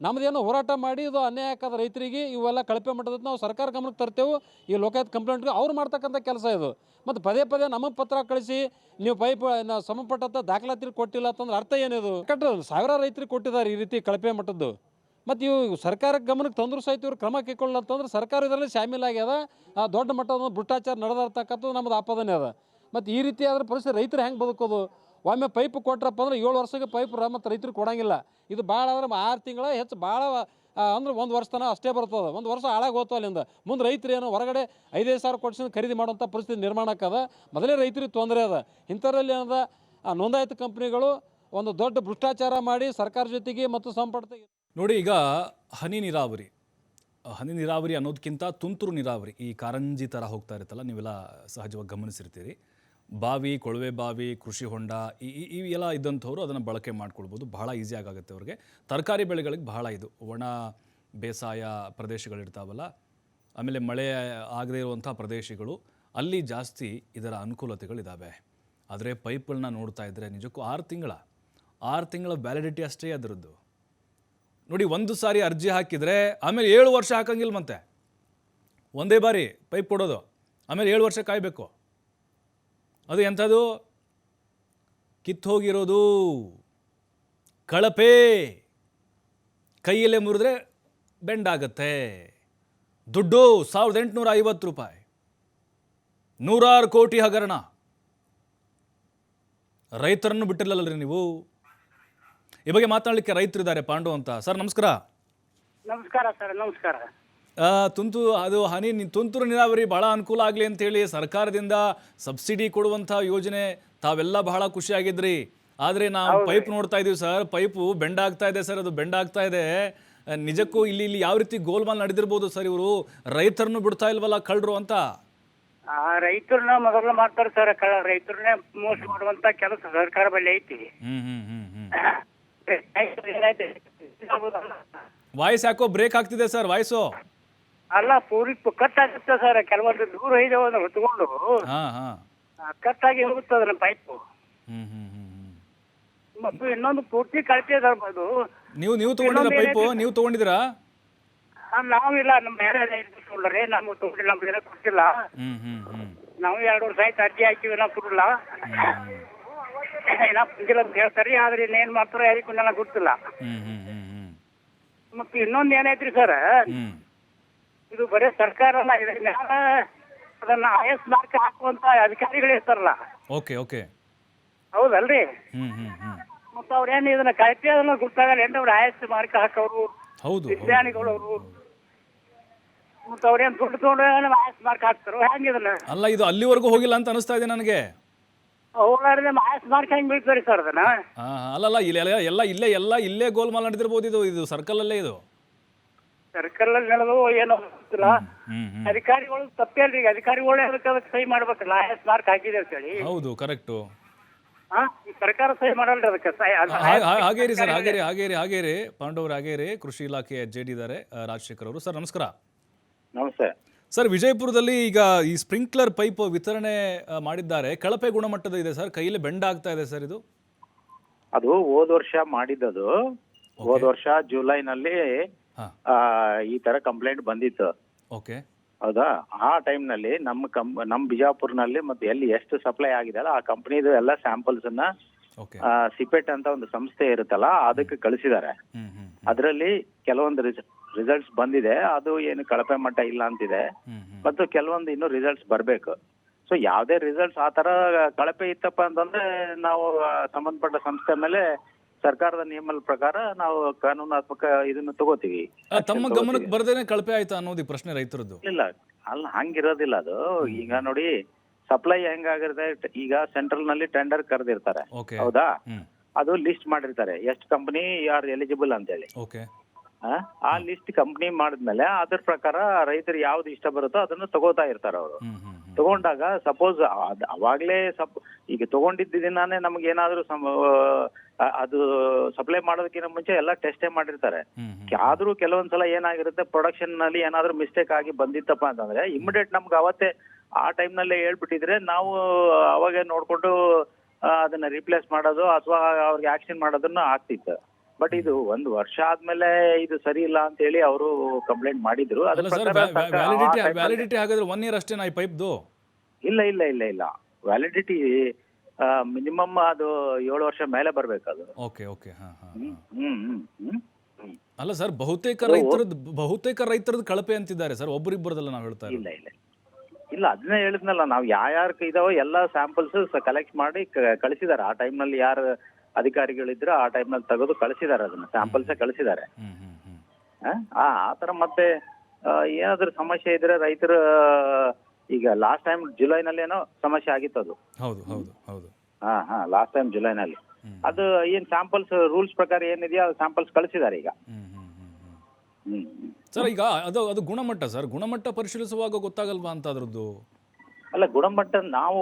ಅದು ನಮ್ದೇನೋ ಹೋರಾಟ ಮಾಡಿ, ಇದು ಅನ್ಯಾಯ ಆಕದ ರೈತರಿಗೆ ಇವೆಲ್ಲ ಕಳಪೆ ಮಟ್ಟದ ನಾವು ಸರ್ಕಾರ ಗಮನಕ್ಕೆ ತರ್ತೇವೆ. ಈ ಲೋಕಾಯುಕ್ತ ಕಂಪ್ಲೇಂಟ್ಗೆ ಅವ್ರು ಮಾಡ್ತಕ್ಕಂಥ ಕೆಲಸ ಇದು. ಮತ್ತು ಪದೇ ಪದೇ ನಮಗೆ ಪತ್ರ ಕಳಿಸಿ, ನೀವು ಪೈಪ್ ಸಂಬಂಧಪಟ್ಟಂಥ ದಾಖಲಾತಿ ಕೊಟ್ಟಿಲ್ಲ ಅಂತಂದ್ರೆ ಅರ್ಥ ಏನಿದು? ಕಟ್ಟ ಸಾವಿರಾರು ರೈತರಿಗೆ ಕೊಟ್ಟಿದ್ದಾರೆ ಈ ರೀತಿ ಕಳಪೆ ಮಟ್ಟದ್ದು. ಮತ್ತು ಇವು ಸರ್ಕಾರಕ್ಕೆ ಗಮನಕ್ಕೆ ತಂದರೂ ಸಹಿತ ಇವ್ರು ಕ್ರಮ ಕೈಕೊಳ್ಳ ಅಂತಂದ್ರೆ ಸರ್ಕಾರ ಇದರಲ್ಲಿ ಶಾಮೀಲಾಗ್ಯದ ಆ ದೊಡ್ಡ ಮಟ್ಟದ ಭ್ರಷ್ಟಾಚಾರ ನಡೆದಿರ್ತಕ್ಕಂಥದ್ದು ನಮ್ಮದು ಆಪಾದನೆ ಅದ. ಮತ್ತು ಈ ರೀತಿ ಆದ್ರೆ ಪರಿಸ್ಥಿತಿ ರೈತರು ಹೆಂಗೆ ಬದುಕೋದು? ಒಮ್ಮೆ ಪೈಪ್ ಕೊಟ್ರಪ್ಪ ಅಂದ್ರೆ ಏಳು ವರ್ಷಕ್ಕೆ ಪೈಪ್ ಮತ್ತು ರೈತರಿಗೆ ಕೊಡಂಗಿಲ್ಲ. ಇದು ಭಾಳ ಅಂದ್ರೆ ಆರು ತಿಂಗಳ ಹೆಚ್ಚು ಭಾಳ ಅಂದ್ರೆ ಒಂದು ವರ್ಷ ತನಕ ಅಷ್ಟೇ ಬರ್ತದೆ. ಒಂದು ವರ್ಷ ಹಾಳಾಗಿ ಹೋಗ್ತು ಅಲ್ಲಿಂದ. ಮುಂದೆ ರೈತರು ಏನು ಹೊರಗಡೆ ಐದೈದು ಸಾವಿರ ಕೊಡ್ಸಿಂದ ಖರೀದಿ ಮಾಡುವಂಥ ಪರಿಸ್ಥಿತಿ ನಿರ್ಮಾಣ ಆಕದ. ಮೊದಲೇ ರೈತರಿಗೆ ತೊಂದರೆ ಅದ. ಇಂಥದ್ರಲ್ಲಿ ಏನದ? ನೋಂದಾಯಿತ ಕಂಪ್ನಿಗಳು ಒಂದು ದೊಡ್ಡ ಭ್ರಷ್ಟಾಚಾರ ಮಾಡಿ ಸರ್ಕಾರ ಜೊತೆಗೆ ಮತ್ತು ಸಂಪರ್ಕ ನೋಡಿ, ಈಗ ಹನಿ ನೀರಾವರಿ. ಹನಿ ನೀರಾವರಿ ಅನ್ನೋದಕ್ಕಿಂತ ತುಂತುರು ನೀರಾವರಿ ಈ ಕಾರಂಜಿ ಥರ ಹೋಗ್ತಾ ಇರುತ್ತಲ್ಲ, ನೀವೆಲ್ಲ ಸಹಜವಾಗಿ ಗಮನಿಸಿರ್ತೀರಿ. ಬಾವಿ, ಕೊಳವೆ ಬಾವಿ, ಕೃಷಿ ಹೊಂಡ, ಈ ಇವೆಲ್ಲ ಇದ್ದಂಥವ್ರು ಅದನ್ನು ಬಳಕೆ ಮಾಡ್ಕೊಳ್ಬೋದು. ಬಹಳ ಈಸಿ ಆಗುತ್ತೆ ಅವ್ರಿಗೆ. ತರಕಾರಿ ಬೆಳೆಗಳಿಗೆ ಬಹಳ ಇದು. ಒಣ ಬೇಸಾಯ ಪ್ರದೇಶಗಳಿರ್ತಾವಲ್ಲ, ಆಮೇಲೆ ಮಳೆ ಆಗದೇ ಇರುವಂಥ ಪ್ರದೇಶಗಳು, ಅಲ್ಲಿ ಜಾಸ್ತಿ ಇದರ ಅನುಕೂಲತೆಗಳಿದ್ದಾವೆ ಆದರೆ ಪೈಪ್ಗಳನ್ನ ನೋಡ್ತಾ ಇದ್ದರೆ ನಿಜಕ್ಕೂ ಆರು ತಿಂಗಳ ಆರು ತಿಂಗಳ ವ್ಯಾಲಿಡಿಟಿ ಅಷ್ಟೇ ಅದರದ್ದು. ನೋಡಿ, ಒಂದು ಸಾರಿ ಅರ್ಜಿ ಹಾಕಿದರೆ, ಆಮೇಲೆ ಏಳು ವರ್ಷ ಹಾಕಂಗಿಲ್ಲ ಮತ್ತೆ. ಒಂದೇ ಬಾರಿ ಪೈಪ್ ಕೊಡೋದು, ಆಮೇಲೆ ಏಳು ವರ್ಷ ಕಾಯಬೇಕು. ಅದು ಎಂಥದ್ದು ಕಿತ್ತೋಗಿರೋದು. ಕಳಪೆ. ಕೈಯಲ್ಲೇ ಮುರಿದ್ರೆ ಬೆಂಡಾಗತ್ತೆ. ದುಡ್ಡು ಸಾವಿರದ ಎಂಟುನೂರ ಐವತ್ತು ರೂಪಾಯಿ. ನೂರಾರು ಕೋಟಿ ಹಗರಣ. ರೈತರನ್ನು ಬಿಟ್ಟಿರಲ್ಲಲ್ರಿ ನೀವು? ಈ ಬಗ್ಗೆ ಮಾತನಾಡಲಿಕ್ಕೆ ರೈತರಿದ್ದಾರೆ ಪಾಂಡು ಅಂತ. ಸರ್, ನಮಸ್ಕಾರ. ನಮಸ್ಕಾರ ಸರ್, ನಮಸ್ಕಾರ. ತುಂತು ಅದು ಹನಿ ತುಂತುರು ನೀರಾವರಿ ಬಹಳ ಅನುಕೂಲ ಆಗಲಿ ಅಂತೇಳಿ ಸರ್ಕಾರದಿಂದ ಸಬ್ಸಿಡಿ ಕೊಡುವಂಥ ಯೋಜನೆ ತಾವೆಲ್ಲ ಬಹಳ ಖುಷಿಯಾಗಿದ್ರಿ. ಆದರೆ ನಾವು ಪೈಪ್ ನೋಡ್ತಾ ಇದೀವಿ ಸರ್. ಪೈಪು ಬೆಂಡ್ ಆಗ್ತಾ ಇದೆ ಸರ್. ಅದು ಬೆಂಡ್ ಆಗ್ತಾ ಇದೆ. ನಿಜಕ್ಕೂ ಇಲ್ಲಿ ಇಲ್ಲಿ ಯಾವ ರೀತಿ ಗೋಲ್ಮಾಲ್ ನಡೆದಿರ್ಬೋದು ಸರ್ ಇವರು? ರೈತರನ್ನು ಬಿಡ್ತಾ ಇಲ್ವಲ್ಲ ಕಳ್ಳರು ಅಂತ? ರೈತರನ್ನ ಮೊದಲು ಮಾಡ್ತಾರೆ ಸರ್. ರೈತರನ್ನೇ ಮೋಸ ಮಾಡುವಂತ ಕೆಲಸ ಸರ್ಕಾರ ಬಳಿ ಐತಿ. ವಾಯ್ಸ್ ಯಾಕೋ ಬ್ರೇಕ್ ಆಗ್ತಿದೆ ಸರ್? ವಾಯ್ಸು? ಅಲ್ಲ ಪೂರಿ ಕಟ್ ಆಗುತ್ತೆ ಸರ್. ಕೆಲವೊಂದು ದೂರ ಐದವನ್ನ ಹೊತ್ಕೊಂಡು. ಹಾ ಹಾ. ಕಟ್ ಆಗಿ ಹೋಗುತ್ತೆ ಅದನ್ನ ಪೈಪು ಹ್ಮ್ ಹ್ಮ್ ಹ್ಮ್ ಹ್ಮ್. ಮತ್ತು ಇನ್ನೊಂದು ಪೂರ್ತಿ ಕಳಪೆ ಅದು. ನೀವು ನೀವು ತಗೊಂಡಿದ್ರ ಪೈಪು ನೀವು ತಗೊಂಡಿದ್ದೀರಾ? ನಾವಿಲ್ಲ ನಮ್ಮ ಬೇರೆ ಇಟ್ಕೊಂಡ್ರೆ ನಮ್ಗೆ ತಗೊಂಡಿಲ್ಲ ನಮ್ಗೆ ಏನೋ ಕೊಟ್ಟಿಲ್ಲ. ಹ್ಮ್ ಹ್ಮ್ ಹ್ಮ್. ನಾವು ಎರಡು ವರ್ಷ ಆಯ್ತು ಅರ್ಜಿ ಹಾಕಿವಿ ನಾವು ಕೊಡಲ್ಲ ಏನೋ ಬಂದಿಲ್ಲ ಅಂತ ಹೇಳ್ತಾರೆ. ಆದ್ರೆ ಇನ್ನೇನ್ ಮಾಡ್ತಾರೋ ಯಾರಿಗೂ ನನಗೆ ಗೊತ್ತಿಲ್ಲ ಹ್ಮ್ ಹ್ಮ್ ಹ್ಮ್ ಹ್ಮ್. ಮತ್ತೆ ಇನ್ನೊಂದು ಏನೈತ್ರಿ ಸರ್? ಹ್ಮ್. ಇದು ಬರೀ ಸರ್ಕಾರ ಅಲ್ಲ ಇದ್ರ ಮ್ಯಾಲ ಅದನ್ನ ಆಯಸ್ ಮಾರ್ಕ್ ಹಾಕುವಂತ ಅಧಿಕಾರಿಗಳು ಇರ್ತಾರಲ್ಲ. Okay okay. ಹೌದಲ್ರಿ? ಹ್ಮ್ ಹ್ಮ್ ಹ್ಮ್. ಮತ್ತೆ ಅವ್ರೇನು ಇದನ್ನ ಕಾಯ್ತಿ ಅದನ್ನ ಗೊತ್ತಾಗಲ್ಲ ಏನ್ ಅವ್ರು ಆಯಸ್ ಮಾರ್ಕ್ ಹಾಕೋರು ಹೌದು ವಿಜ್ಞಾನಿಗಳು ಅವರು ಮತ್ತೆ ಅವ್ರೇನ್ ದುಡ್ಡು ತಗೊಂಡು ಐ ಮಾರ್ಕ್ ಹಾಕ್ತಾರೋ ಹೆಂಗ್ ಇದನ್ನ? ಅಲ್ಲ ಇದು ಅಲ್ಲಿವರೆಗೂ ಹೋಗಿಲ್ಲ ಅಂತ ಅನಿಸ್ತಾ ಇದೆ ನನಗೆ. ಹೋಗ್ಲಾರ್ದೆ ಎಸ್ ಮಾರ್ಕ್ ಹೆಂಗ್ ಬೀಳ್ತಾರೆ ಸರ್ ಅದನ್ನ? ಆ, ಅಲ್ಲಲ್ಲ ಇಲ್ಲ ಎಲ್ಲ- ಇಲ್ಲೇ ಎಲ್ಲ ಇಲ್ಲೇ ಗೋಲ್ಮಾಲ್ ನಡೆದಿರ್ಬೋದು ಇದು ಇದು ಸರ್ಕಲಲ್ಲೇ ಇದು. ಸರ್ಕಲ್ ಅಲ್ಲಿ ನಡೆದು ಏನೋ ಗೊತ್ತಿಲ್ಲ. ಅಧಿಕಾರಿಗಳು ತಪ್ಪೇಲ್ರಿ ಈಗ ಅಧಿಕಾರಿಗಳೇ ಅದಕ್ಕೆ ಅದಕ್ಕೆ ಸಹಿ ಮಾಡ್ಬೇಕಲ್ಲ? ಎಸ್ ಮಾರ್ಕ್ ಹಾಕಿದೆ ಅಂತೇಳಿ. ಹೌದು ಕರೆಕ್ಟು. ಹಾ ಈ ಸರ್ಕಾರ ಸಹಿ ಮಾಡಲ್ರಿ ಅದಕ್ಕೆ. ಸಹಿ ಅದು- ಹಾಗೇರಿ ಸರ್ ಹಾಗೇರಿ ಹಾಗೇರಿ ಹಾಗೇರಿ. ಪಾಂಡವರು ಹಾಗೇರಿ ಕೃಷಿ ಇಲಾಖೆಯ ಜೆ ಡಿ ಇದ್ದಾರೆ ಆ, ರಾಜಶೇಖರ್ ಅವರು. ಸರ್ ನಮಸ್ಕಾರ. ನಮಸ್ತೆ. ಸರ್ ವಿಜಯಪುರದಲ್ಲಿ ಈಗ ಈ ಸ್ಪ್ರಿಂಕ್ಲರ್ ಪೈಪ್ ವಿತರಣೆ ಆ, ಮಾಡಿದ್ದಾರೆ. ಕಳಪೆ ಗುಣಮಟ್ಟದ ಇದೆ ಸರ್. ಕೈಯಲ್ಲಿ ಬೆಂಡ್ ಆಗ್ತಾ ಇದೆ ಸರ್ ಇದು? ಅದು ಹೋದ ವರ್ಷ ಮಾಡಿದ್ದದು. ಹೋದ ವರ್ಷ ಜುಲೈನಲ್ಲಿ ಈ ತರ ಕಂಪ್ಲೇಂಟ್ ಬಂದಿತ್ತು. ಓಕೆ. ಹೌದಾ? ಆ ಟೈಮ್ನಲ್ಲಿ ನಮ್ಮ ಕಂ ನಮ್ಮ ಬಿಜಾಪುರ್ನಲ್ಲಿ ಮತ್ತೆ ಎಲ್ಲಿ ಎಷ್ಟು ಸಪ್ಲೈ ಆಗಿದೆ ಅಲ್ಲ ಆ ಕಂಪ್ನಿದು ಎಲ್ಲ ಸ್ಯಾಂಪಲ್ಸ್ ಅನ್ನ ಸಿಪೆಟ್ ಅಂತ ಒಂದು ಸಂಸ್ಥೆ ಇರುತ್ತಲ್ಲ ಅದಕ್ಕೆ ಕಳಿಸಿದ್ದಾರೆ. ಅದರಲ್ಲಿ ಕೆಲವೊಂದು ರಿಸಲ್ಟ್ಸ್ ಬಂದಿದೆ ಅದು ಏನು ಕಳಪೆ ಮಟ್ಟ ಇಲ್ಲ ಅಂತಿದೆ. ಮತ್ತು ಕೆಲವೊಂದು ಇನ್ನು ರಿಸಲ್ಟ್ಸ್ ಬರಬೇಕು. ಸೊ ಯಾವುದೇ ರಿಸಲ್ಟ್ಸ್ ಆ ತರ ಕಳಪೆ ಇತ್ತಪ್ಪ ಅಂತಂದ್ರೆ ನಾವು ಸಂಬಂಧಪಟ್ಟ ಸಂಸ್ಥೆ ಮೇಲೆ ಸರ್ಕಾರದ ನಿಯಮದ ಪ್ರಕಾರ ನಾವು ಕಾನೂನಾತ್ಮಕ ಇದನ್ನು ತಗೋತೀವಿ. ಆ, ತಮ್ಮ ಗಮನಕ್ಕೆ ಬರ್ದೇನೆ ಕಳಪೆ ಆಯ್ತಾ ಅನ್ನೋದು ಈ ಪ್ರಶ್ನೆ ರೈತರದ್ದು? ಇಲ್ಲ ಅಲ್ಲ ಹಂಗಿರೋದಿಲ್ಲ ಅದು. ಈಗ ನೋಡಿ ಸಪ್ಲೈ ಹೆಂಗಾಗಿರುತ್ತೆ ಈಗ ಸೆಂಟ್ರಲ್ನಲ್ಲಿ ಟೆಂಡರ್ ಕರೆದಿರ್ತಾರೆ. ಓಕೆ ಹೌದಾ? ಹ್ಮ್. ಅದು ಲಿಸ್ಟ್ ಮಾಡಿರ್ತಾರೆ. ಎಷ್ಟು ಕಂಪನಿ ಯಾರ್ ಎಲಿಜಿಬಲ್ ಅಂತೇಳಿ. ಓಕೆ ಆ, ಆ ಲಿಸ್ಟ್ ಕಂಪನಿ ಮಾಡಿದ್ಮೇಲೆ ಅದ್ರ ಪ್ರಕಾರ ರೈತರು ಯಾವ್ದು ಇಷ್ಟ ಬರುತ್ತೋ ಅದನ್ನ ತಗೋತಾ ಇರ್ತಾರೆ ಅವರು. ಹ್ಮ್ ಹ್ಮ್ ಹ್ಮ್. ತಗೊಂಡಾಗ ಸಪೋಸ್ ಅವಾಗ್ಲೇ ಸಪ್ ಈಗ ತಗೊಂಡಿದ್ದ ದಿನಾನೇ ನಮ್ಗೆ ಏನಾದ್ರೂ ಸಮ ಆ, ಅದು ಸಪ್ಲೈ ಮಾಡೋದಕ್ಕಿಂತ ಮುಂಚೆ ಎಲ್ಲ ಟೆಸ್ಟೇ ಮಾಡಿರ್ತಾರೆ. ಆದ್ರೂ ಕೆಲವೊಂದ್ಸಲ ಏನಾಗಿರುತ್ತೆ ಪ್ರೊಡಕ್ಷನ್ನಲ್ಲಿ ಏನಾದ್ರು ಮಿಸ್ಟೇಕ್ ಆಗಿ ಬಂದಿತ್ತಪ್ಪ ಅಂತಂದ್ರೆ ಇಮಿಡಿಯೇಟ್ ನಮ್ಗೆ ಅವತ್ತೇ ಆ ಟೈಮ್ ನಲ್ಲೇ ಹೇಳ್ಬಿಟ್ಟಿದ್ರೆ ನಾವು ಅವಾಗೆ ನೋಡ್ಕೊಂಡು ಅದನ್ನ ರಿಪ್ಲೇಸ್ ಮಾಡೋದು ಅಥವಾ ಅವ್ರಿಗೆ ಆಕ್ಷನ್ ಮಾಡೋದನ್ನ ಆಗ್ತಿತ್ತು. ಬಟ್ ಇದು ಒಂದು ವರ್ಷ ಆದ್ಮೇಲೆ ಇದು ಸರಿ ಇಲ್ಲ ಅಂತ ಹೇಳಿ ಅವರು ಕಂಪ್ಲೇಂಟ್ ಮಾಡಿದ್ರು. ವ್ಯಾಲಿಡಿಟಿ ವ್ಯಾಲಿಡಿಟಿ ಹಾಗಾದ್ರೆ ಒನ್ ಇಯರ್ ಅಷ್ಟೇನಾ ಈ ಪೈಪ್ದು ಇಲ್ಲ ಇಲ್ಲ ಇಲ್ಲ ಇಲ್ಲ. ವ್ಯಾಲಿಡಿಟಿ ಮಿನಿಮಮ್ ಅದು ಏಳು ವರ್ಷ ಮೇಲೆ ಬರ್ಬೇಕು ಅದು ಓಕೆ ಓಕೆ ಹಾಂ ಹಾಂ ಹ್ಮ್ ಹ್ಮ್ ಹ್ಮ್ ಹ್ಮ್ ಹ್ಮ್. ಅಲ್ಲ ಸರ್ ಬಹುತೇಕ ರೈತರ ಬಹುತೇಕ ರೈತರದ್ದು ಕಳಪೆ ಅಂತಿದ್ದಾರೆ ಸರ್ ಒಬ್ಬರಿಬ್ಬರದಲ್ಲ ನಾವು ಹೇಳ್ತಾ ಇಲ್ಲ ಇರೋದು ಇಲ್ಲ. ಇಲ್ಲ ಅದನ್ನೇ ಹೇಳಿದ್ನಲ್ಲ ನಾವು ಯಾರ್ಯಾರು ಇದಾವೋ ಎಲ್ಲ ಸ್ಯಾಂಪಲ್ಸ್ ಕಲೆಕ್ಟ್ ಮಾಡಿ ಕ- ಕಳಿಸಿದ್ದಾರೆ. ಆ ಟೈಮ್ನಲ್ಲಿ ಯಾರು ಅಧಿಕಾರಿಗಳಿದ್ರು ಆ ಟೈಮ್ನಲ್ಲಿ ತೆಗೆದು ಕಳಿಸಿದ್ದಾರೆ ಅದನ್ನ ಸ್ಯಾಂಪಲ್ಸ್ ಕಳಿಸಿದ್ದಾರೆ. ಹ್ಮ್ ಹ್ಮ್ ಹ್ಮ್. ಆ ಆ ಥರ ಮತ್ತೆ ಆ, ಏನಾದ್ರೂ ಸಮಸ್ಯೆ ಇದ್ರೆ ರೈತರ ಈಗ ಲಾಸ್ಟ್ ಟೈಮ್ ಜುಲೈನಲ್ಲಿ ಏನೋ ಸಮಸ್ಯೆ ಆಗಿತ್ತು ಅದು. ಹೌದು ಹೌದು ಹೌದು. ಹಾ ಹಾ ಲಾಸ್ಟ್ ಟೈಮ್ ಜುಲೈನಲ್ಲಿ. ಅದು ಏನ್ ಸ್ಯಾಂಪಲ್ಸ್ ರೂಲ್ಸ್ ಪ್ರಕಾರ ಏನಿದೆಯಾ ಅದು ಸ್ಯಾಂಪಲ್ಸ್ ಕಳಿಸಿದ್ದಾರೆ ಈಗ. ಹ್ಮ್ ಸರ್ ಈಗ ಅದು ಅದು ಗುಣಮಟ್ಟ ಸರ್ ಗುಣಮಟ್ಟ ಪರಿಶೀಲಿಸುವಾಗ ಗೊತ್ತಾಗಲ್ವಾ ಅಂತ ಅದ್ರದ್ದು ಅಲ್ಲ ಗುಣಮಟ್ಟ ನಾವು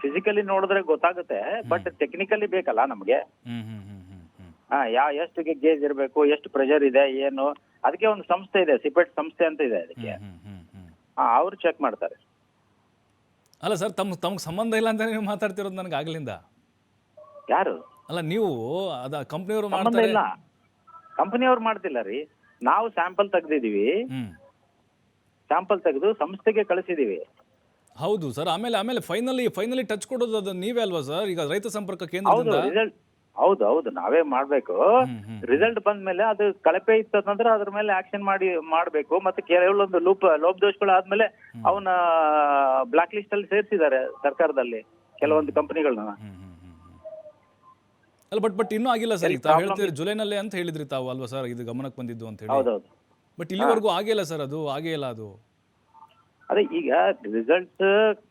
ಫಿಸಿಕಲಿ ನೋಡಿದ್ರೆ ಗೊತ್ತಾಗುತ್ತೆ ಬಟ್ ಟೆಕ್ನಿಕಲಿ ಬೇಕಲ್ಲ ನಮಗೆ. ಹ್ಮ್ ಹ್ಮ್ ಹ್ಮ್ ಹ್ಮ್ ಹ್ಮ್. ಹಾ ಯಾವ ಎಷ್ಟು ಗೇಜ್ ಇರಬೇಕು ಎಷ್ಟು ಪ್ರೆಷರ್ ಇದೆ ಏನು ಅದಕ್ಕೆ ಒಂದು ಸಂಸ್ಥೆ ಇದೆ ಸಿಪೆಟ್ ಸಂಸ್ಥೆ ಅಂತ ಇದೆ ಅದಕ್ಕೆ. ಹ್ಮ್ ಹ್ಮ್ ಹ್ಮ್ ಹಾ ಅವ್ರು ಚೆಕ್ ಮಾಡ್ತಾರೆ. ಅಲ್ಲ ಸರ್ ತಮ್ಮ ತಮ್ಗೆ ಸಂಬಂಧ ಇಲ್ಲ ಅಂತ ನೀವು ಮಾತಾಡ್ತಿರೋದು ನನಗೆ ಆಗ್ಲಿಂದ? ಯಾರು? ಅಲ್ಲ ನೀವು ಅದ ಕಂಪ್ನಿಯವರು ಸಂಬಂಧ ಮಾಡ್ತಾರೆ. ಇಲ್ಲ. ಕಂಪನಿಯವ್ರು ಮಾಡ್ತಿಲ್ಲ ರೀ. ನಾವು ಸ್ಯಾಂಪಲ್ ತೆಗ್ದಿದೀವಿ ಹ್ಮ್. ಸ್ಯಾಂಪಲ್ ತೆಗೆದು ಸಂಸ್ಥೆಗೆ ಕಳಿಸಿದೀವಿ ಹೌದು ಸರ್ ಆಮೇಲೆ ಆಮೇಲೆ ಫೈನಲಿ ಫೈನಲಿ ಟಚ್ ಕೊಡೋದು ಅದು ನೀವೇ ಅಲ್ವಾ ಸರ್? ಈಗ ರೈತ ಸಂಪರ್ಕ ಹೌದು ಕೇಂದ್ರದಿಂದ ರಿಸಲ್ಟ್ ಹೌದು ಹೌದು ನಾವೇ ಮಾಡ್ಬೇಕು. ರಿಸಲ್ಟ್ ಬಂದ ಮೇಲೆ ಬಂದ್ಮೇಲೆ ಅದು ಕಳಪೆ ಇತ್ತಂದ್ರೆ ಅದ್ರ ಮೇಲೆ ಆಕ್ಷನ್ ಮಾಡಿ ಮಾಡ್ಬೇಕು. ಮತ್ತೆ ಕೆಲವೊಂದು ಲೂಪ್ ದೋಷಗಳು ಆದ್ಮೇಲೆ ಅವನ ಬ್ಲಾಕ್ ಲಿಸ್ಟ್ ಅಲ್ಲಿ ಸೇರಿಸಿದ್ದಾರೆ ಸರ್ಕಾರದಲ್ಲಿ ಕೆಲವೊಂದು ಕಂಪನಿಗಳನ್ನ. ಅಲ್ಲ ಬಟ್ ಬಟ್ ಇನ್ನೂ ಆಗಿಲ್ಲ ಸರ್. ತಾವು ಹೇಳ್ತಿದ್ರಿ ಜುಲೈನಲ್ಲೇ ಅಂತ ಹೇಳಿದ್ರಿ ತಾವು ಅಲ್ವಾ ಸರ್? ಇದು ಗಮನಕ್ಕೆ ಬಂದಿದ್ದು ಅಂತ ಹೇಳಿ. ಬಟ್ ಇಲ್ಲಿವರೆಗೂ ಆಗಿಲ್ಲ ಸರ್ ಅದು? ಆಗೇ ಇಲ್ಲ ಅದು? ಅದೇ ಈಗ ರಿಸಲ್ಟ್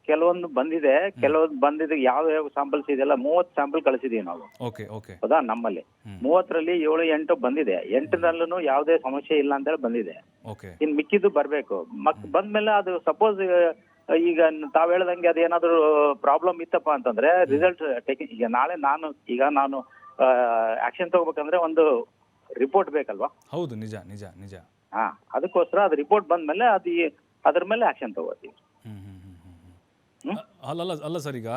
ಕೆಲವೊಂದು ಬಂದಿದೆ ಕೆಲವೊಂದು ಬಂದಿದೆ ಯಾವ ಯಾವ ಸ್ಯಾಂಪಲ್ಸ್ ಇದೆಲ್ಲ ಮೂವತ್ತು ಸ್ಯಾಂಪಲ್ ಕಳಿಸಿದೀವಿ ನಾವು. Okay okay. ಹೌದಾ? ನಮ್ಮಲ್ಲಿ. ಮೂವತ್ತರಲ್ಲಿ ಏಳು ಎಂಟು ಬಂದಿದೆ. ಎಂಟರಲ್ಲೂ ಯಾವುದೇ ಸಮಸ್ಯೆ ಇಲ್ಲ ಅಂತೇಳಿ ಬಂದಿದೆ. ಓಕೆ. ಇನ್ ಮಿಕ್ಕಿದ್ದು ಬರಬೇಕು. ಮಕ್ ಬಂದ್ಮೇಲೆ ಅದು ಸಪೋಸ್ ಈಗ ತಾವ್ ಹೇಳ್ದಂಗೆ ಅದೇನಾದ್ರು ಪ್ರಾಬ್ಲಮ್ ಇತ್ತಪ್ಪ ಅಂತಂದ್ರೆ ರಿಸಲ್ಟ್ ಈಗ ನಾಳೆ ನಾನು ಈಗ ನಾನು ಆಕ್ಷನ್ ತಗೋಬೇಕಂದ್ರೆ ಒಂದು ರಿಪೋರ್ಟ್ ಬೇಕಲ್ವಾ? ಹೌದು ನಿಜ ನಿಜ ನಿಜ. ಹಾ ಅದಕ್ಕೋಸ್ಕರ ಅದು ರಿಪೋರ್ಟ್ ಬಂದ್ಮೇಲೆ ಅದು ಅದ್ರ ಮೇಲೆ ಆಕ್ಷನ್ ತಗೋತೀವಿ. ಅಲ್ಲ ಅಲ್ಲ ಸರ್ ಈಗ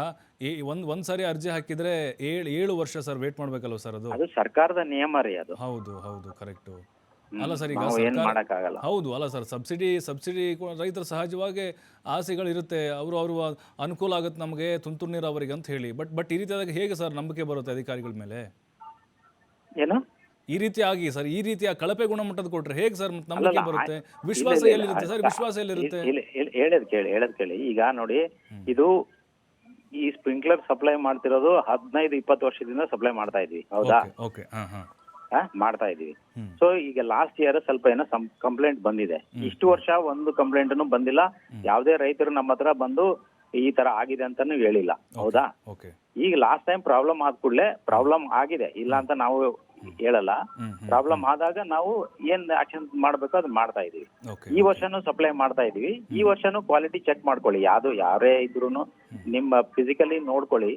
ಈ ಒಂದ್ ಒಂದ್ ಸಾರಿ ಅರ್ಜಿ ಹಾಕಿದ್ರೆ ಏಳು ಏಳು ವರ್ಷ ಸರ್ ವೇಟ್ ಮಾಡ್ಬೇಕಲ್ವ ಸರ್ ಅದು? ಅದು ಸರ್ಕಾರದ ನಿಯಮ ರೀ ಅದು. ಹೌದು ಹೌದು ಕರೆಕ್ಟ್ ಅಲ್ಲ ಸರ್ ಈಗ ನಾವು ಏನ್ ಸರ್ಕಾರ- ಮಾಡಕ್ಕಾಗಲ್ಲ. ಹೌದು ಅಲ್ಲ ಸರ್ ಸಬ್ಸಿಡಿ ಸಬ್ಸಿಡಿ ರೈತರ ಸಹಜವಾಗಿ ಆಸೆಗಳಿರುತ್ತೆ. ಅವರು ಅವರು ಅನುಕೂಲ ಆಗುತ್ತೆ ನಮಗೆ ತುಂತುರು ನೀರಾವರಿಗೆ ಅಂತ ಹೇಳಿ. ಬಟ್ ಬಟ್ ಈ ರೀತಿಯಾದಾಗ ಹೇಗೆ ಸರ್ ನಂಬಿಕೆ ಬರುತ್ತೆ ಅಧಿಕಾರಿಗಳ ಮೇಲೆ? ಏನು? ಈ ರೀತಿಯಾಗಿ ಆಗಿ ಸರ್ ಈ ರೀತಿಯ ಕಳಪೆ ಗುಣಮಟ್ಟದ ಕೊಟ್ರೆ ಹೇಗೆ ಸರ್ ಮತ್ತೆ ನಂಬಿಕೆ ಬರುತ್ತೆ? ವಿಶ್ವಾಸ ಎಲ್ಲಿರುತ್ತೆ ಸರ್? ವಿಶ್ವಾಸ ಎಲ್ಲಿರುತ್ತೆ? ಹೇಳದ್ ಕೇಳಿ ಹೇಳದ್ ಕೇಳಿ. ಈಗ ನೋಡಿ ಇದು ಈ ಸ್ಪ್ರಿಂಕ್ಲರ್ ಸಪ್ಲೈ ಮಾಡ್ತಿರೋದು ಹದಿನೈದು ಇಪ್ಪತ್ತು ವರ್ಷದಿಂದ ಸಪ್ಲೈ ಮಾಡ್ತಾ ಇದ್ವಿ. ಹೌದಾ? ಓಕೆ ಮಾಡ್ತಾ ಇದೀವಿ. ಸೊ ಈಗ ಲಾಸ್ಟ್ ಇಯರ್ ಸ್ವಲ್ಪ ಏನೋ ಕಂಪ್ಲೇಂಟ್ ಬಂದಿದೆ. ಇಷ್ಟು ವರ್ಷ ಒಂದು ಕಂಪ್ಲೇಂಟ್ ಬಂದಿಲ್ಲ. ಯಾವುದೇ ರೈತರು ನಮ್ಮ ಹತ್ರ ಬಂದು ಈ ತರ ಆಗಿದೆ ಅಂತಾನು ಹೇಳಿಲ್ಲ. ಹೌದಾ? ಈಗ ಲಾಸ್ಟ್ ಟೈಮ್ ಪ್ರಾಬ್ಲಮ್ ಆದ್ಕೂಡ್ಲೆ ಕೂಡಲೇ ಪ್ರಾಬ್ಲಮ್ ಆಗಿದೆ. ಇಲ್ಲ ಅಂತ ನಾವು ಹೇಳಲ್ಲ. ಪ್ರಾಬ್ಲಮ್ ಆದಾಗ ನಾವು ಏನ್ ಆಕ್ಷನ್ ಮಾಡ್ಬೇಕು ಅದು ಮಾಡ್ತಾ ಇದೀವಿ. ಈ ವರ್ಷನು ಸಪ್ಲೈ ಮಾಡ್ತಾ ಇದೀವಿ. ಈ ವರ್ಷನು ಕ್ವಾಲಿಟಿ ಚೆಕ್ ಮಾಡ್ಕೊಳ್ಳಿ. ಯಾವ್ದು ಯಾರೇ ಇದ್ರು ನಿಮ್ಮ ಫಿಸಿಕಲಿ ನೋಡ್ಕೊಳ್ಳಿ.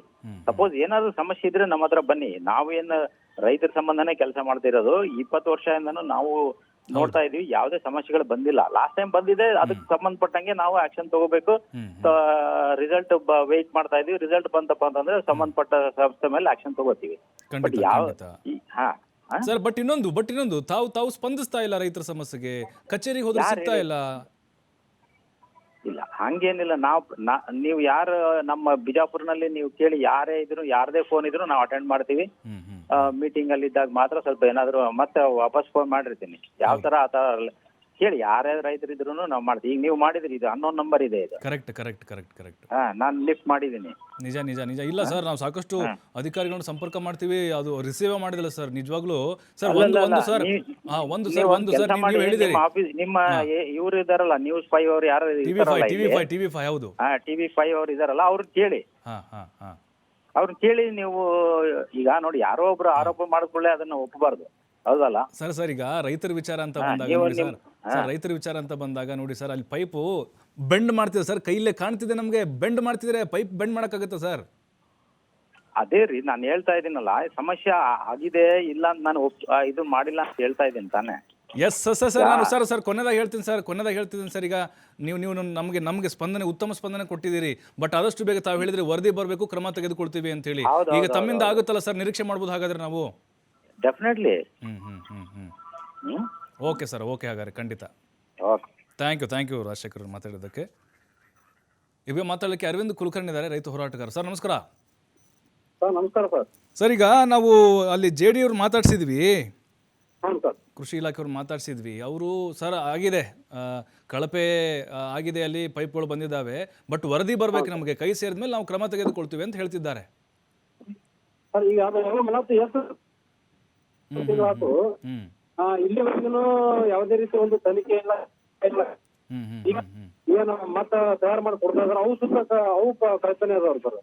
ಸಪೋಸ್ ಏನಾದ್ರು ಸಮಸ್ಯೆ ಇದ್ರೆ ನಮ್ಮ ಹತ್ರ ಬನ್ನಿ. ನಾವು ಏನ್ ರೈತರ ಸಂಬಂಧನೇ ಕೆಲಸ ಮಾಡ್ತಿರೋದು. ಇಪ್ಪತ್ತು ವರ್ಷದಿಂದನೂ ನಾವು ನೋಡ್ತಾ ಇದೀವಿ ಯಾವುದೇ ಸಮಸ್ಯೆಗಳು ಬಂದಿಲ್ಲ. ಲಾಸ್ಟ್ ಟೈಮ್ ಬಂದಿದೆ ಅದಕ್ಕೆ ಸಂಬಂಧಪಟ್ಟಂಗೆ ನಾವು ಆಕ್ಷನ್ ತಗೋಬೇಕು. ರಿಸಲ್ಟ್ ವೇಟ್ ಮಾಡ್ತಾ ಇದೀವಿ ರಿಸಲ್ಟ್ ಬಂತಪ್ಪ ಅಂತಂದ್ರೆ ಸಂಬಂಧಪಟ್ಟ ಸಂಸ್ಥೆ ಮೇಲೆ ಆಕ್ಷನ್ ತಗೋತೀವಿ. ಬಟ್ ಖಂಡಿತ ಯಾವ ಹಾ ಹಾ? ಸರ್ ಬಟ್ ಇನ್ನೊಂದು ಬಟ್ ಇನ್ನೊಂದು ತಾವು ತಾವು ಸ್ಪಂದಿಸ್ತಾ ಇಲ್ಲ ರೈತರ ಸಮಸ್ಯೆಗೆ. ಕಚೇರಿ ಹೋದ್ರೆ ಸಿಗ್ತಾ ಇಲ್ಲ. ಇಲ್ಲ ಹಂಗೇನಿಲ್ಲ. ನಾವು ನೀವು ಯಾರು ನಮ್ಮ ಬಿಜಾಪುರ್ನಲ್ಲಿ ನೀವು ಕೇಳಿ ಯಾರೇ ಇದ್ರು ಯಾರದೇ ಫೋನ್ ಇದ್ರು ನಾವು ಅಟೆಂಡ್ ಮಾಡ್ತೀವಿ. ಮೀಟಿಂಗ್ ಅಲ್ಲಿ ಇದ್ದಾಗ ಮಾತ್ರ ಸ್ವಲ್ಪ ಏನಾದ್ರು ಮತ್ತೆ ವಾಪಸ್ ಫೋನ್ ಮಾಡಿರ್ತೀನಿ. ಯಾವ ತರ ಆ ತರ ಹೇಳಿ ಕೇಳಿ ಯಾರೇ ರೈತರು ಇದ್ರು ನಾವು ಮಾಡ್ತೀವಿ. ಈಗ ನೀವು ಮಾಡಿದ್ರಿ ಇದು ಅನ್ನೋ ನಂಬರ್ ಇದೆ ಇದು. ಕರೆಕ್ಟ್ ಕರೆಕ್ಟ್ ಕರೆಕ್ಟ್ ಕರೆಕ್ಟ್ ಹಾ ನಾನು ಲಿಫ್ಟ್ ಮಾಡಿದ್ದೀನಿ ನಿಜ ನಿಜ ನಿಜ. ಇಲ್ಲ ಸರ್ ನಾವು ಸಾಕಷ್ಟು ಅಧಿಕಾರಿಗಳನ್ನ ಸಂಪರ್ಕ ಮಾಡ್ತೀವಿ. ಅದು ರಿಸೀವ್ ಮಾಡಿದಿಲ್ಲ ಸರ್ ನಿಜವಾಗ್ಲೂ ಸರ್ ಒಂದು ಒಂದು ಸರ್ ಹಾ ಒಂದು ಸರ್ ಒಂದು ಸರ್ ನೀವು ಹೇಳಿದಿರಿ. ನಿಮ್ಮ ಆಫೀಸ್ ನಿಮ್ಮ ಇವರು ಇದಾರಲ್ಲ ನ್ಯೂಸ್ ಫೈವ್ ಅವ್ರು ಯಾರು TV five TV 5 TV five ಹೌದು. ಹಾ ಟಿವಿ ಫೈವ್ ಅವ್ರು ಇದ್ದಾರಲ್ಲ ಅವರು ಕೇಳಿ. ಹಾ ಹಾ ಹಾ. ಅವ್ರನ್ನ ಕೇಳಿ ನೀವು ಈಗ ನೋಡಿ ಯಾರೋ ಒಬ್ರು ಆರೋಪ ಮಾಡಿಕೊಳ್ಳೆ ಅದನ್ನ ಒಪ್ಪಬಾರ್ದು ಹೌದಲ್ಲ? ಸರ್ ಸರ್ ಈಗ ರೈತರ ವಿಚಾರ ಅಂತ ಬಂದಾಗ ನೋಡಿ ಸರ್ ಸರ್ ರೈತರ ವಿಚಾರ ಅಂತ ಬಂದಾಗ ನೋಡಿ ಸರ್ ಅಲ್ಲಿ ಪೈಪು ಬೆಂಡ್ ಮಾಡ್ತಿದೆ ಸರ್ ಕೈಲೇ ಕಾಣ್ತಿದೆ ನಮಗೆ ಬೆಂಡ್ ಮಾಡ್ತಿದ್ರೆ ಪೈಪ್ ಬೆಂಡ್ ಮಾಡೋಕ್ಕಾಗುತ್ತಾ ಸರ್? ಅದೇ ರೀ ನಾನು ಹೇಳ್ತಾ ಇದ್ದೀನಲ್ಲ ಸಮಸ್ಯೆ ಆಗಿದೆ ಇಲ್ಲ ಅಂತ ನಾನು ಒಪ್ ಇದು ಮಾಡಿಲ್ಲ ಅಂತ ಹೇಳ್ತಾ ಇದ್ದೀನಿ ತಾನೇ. ಎಸ್ ಸರ್ ಸರ್ ಸರ್ ನಾನು ಸರ್ ಸರ್ ಕೊನೆದಾಗ ಹೇಳ್ತೀನಿ ಸರ್ ಕೊನೆದಾಗ ಹೇಳ್ತಿದ್ದೀನಿ ಸರ್. ಈಗ ನೀವು ನೀವು ನಮಗೆ ನಮಗೆ ಸ್ಪಂದನೆ ಉತ್ತಮ ಸ್ಪಂದನೆ ಕೊಟ್ಟಿದ್ದೀರಿ. ಬಟ್ ಆದಷ್ಟು ಬೇಗ ತಾವು ಹೇಳಿದ್ರೆ ವರದಿ ಬರಬೇಕು ಕ್ರಮ ತೆಗೆದುಕೊಳ್ತೀವಿ ಅಂತ ಹೇಳಿ ಈಗ ತಮ್ಮಿಂದ ಆಗುತ್ತಲ್ಲ ಸರ್ ನಿರೀಕ್ಷೆ ಮಾಡ್ಬೋದು ಹಾಗಾದ್ರೆ ನಾವು? ಡೆಫಿನೆಟ್ಲಿ ಹ್ಮ್ ಓಕೆ ಸರ್ ಓಕೆ ಹಾಗಾದ್ರೆ ಖಂಡಿತ. Thank you thank you Rajashekar ಮಾತಾಡೋದಕ್ಕೆ ಈಗ ಮಾತಾಡಲಿಕ್ಕೆ ಅರವಿಂದ್ ಕುಲಕರ್ಣಿ ಇದ್ದಾರೆ ರೈತ ಹೋರಾಟಗಾರ. ಸರ್ ನಮಸ್ಕಾರ. ಸರ್ ನಮಸ್ಕಾರ ಸರ್ ಸರ್ ಈಗ ನಾವು ಅಲ್ಲಿ ಜೆ ಡಿ ಅವ್ರು ಮಾತಾಡ್ಸಿದ್ವಿ. ಕೃಷಿ ಇಲಾಖೆಯವ್ರು ಮಾತಾಡ್ಸಿದ್ವಿ. ಅವರು ಸರ್ ಆಗಿದೆ. ಕಳಪೆ ಆಗಿದೆ ಅಲ್ಲಿ ಪೈಪ್ಗಳು ಬಂದಿದ್ದಾವೆ. ಬಟ್ ವರದಿ ಬರಬೇಕು ನಮಗೆ. ಕೈ ಸೇರಿದ ಮೇಲೆ ನಾವು ಕ್ರಮ ತೆಗೆದುಕೊಳ್ತೀವಿ ಅಂತ ಹೇಳ್ತಿದ್ದಾರೆ. ಇಲ್ಲಿವರೆಗೂ ಯಾವುದೇ ರೀತಿ ಒಂದು ತನಿಖೆ ಇಲ್ಲ ಇಲ್ಲ. ಏನು ಮತ್ತ ತಯಾರು ಮಾಡಿ ಕೊಡ್ತಾ ಅವು ಸುತ್ತ ಅವು ಕ- ಕಳ್ತನೆ ಸರ್.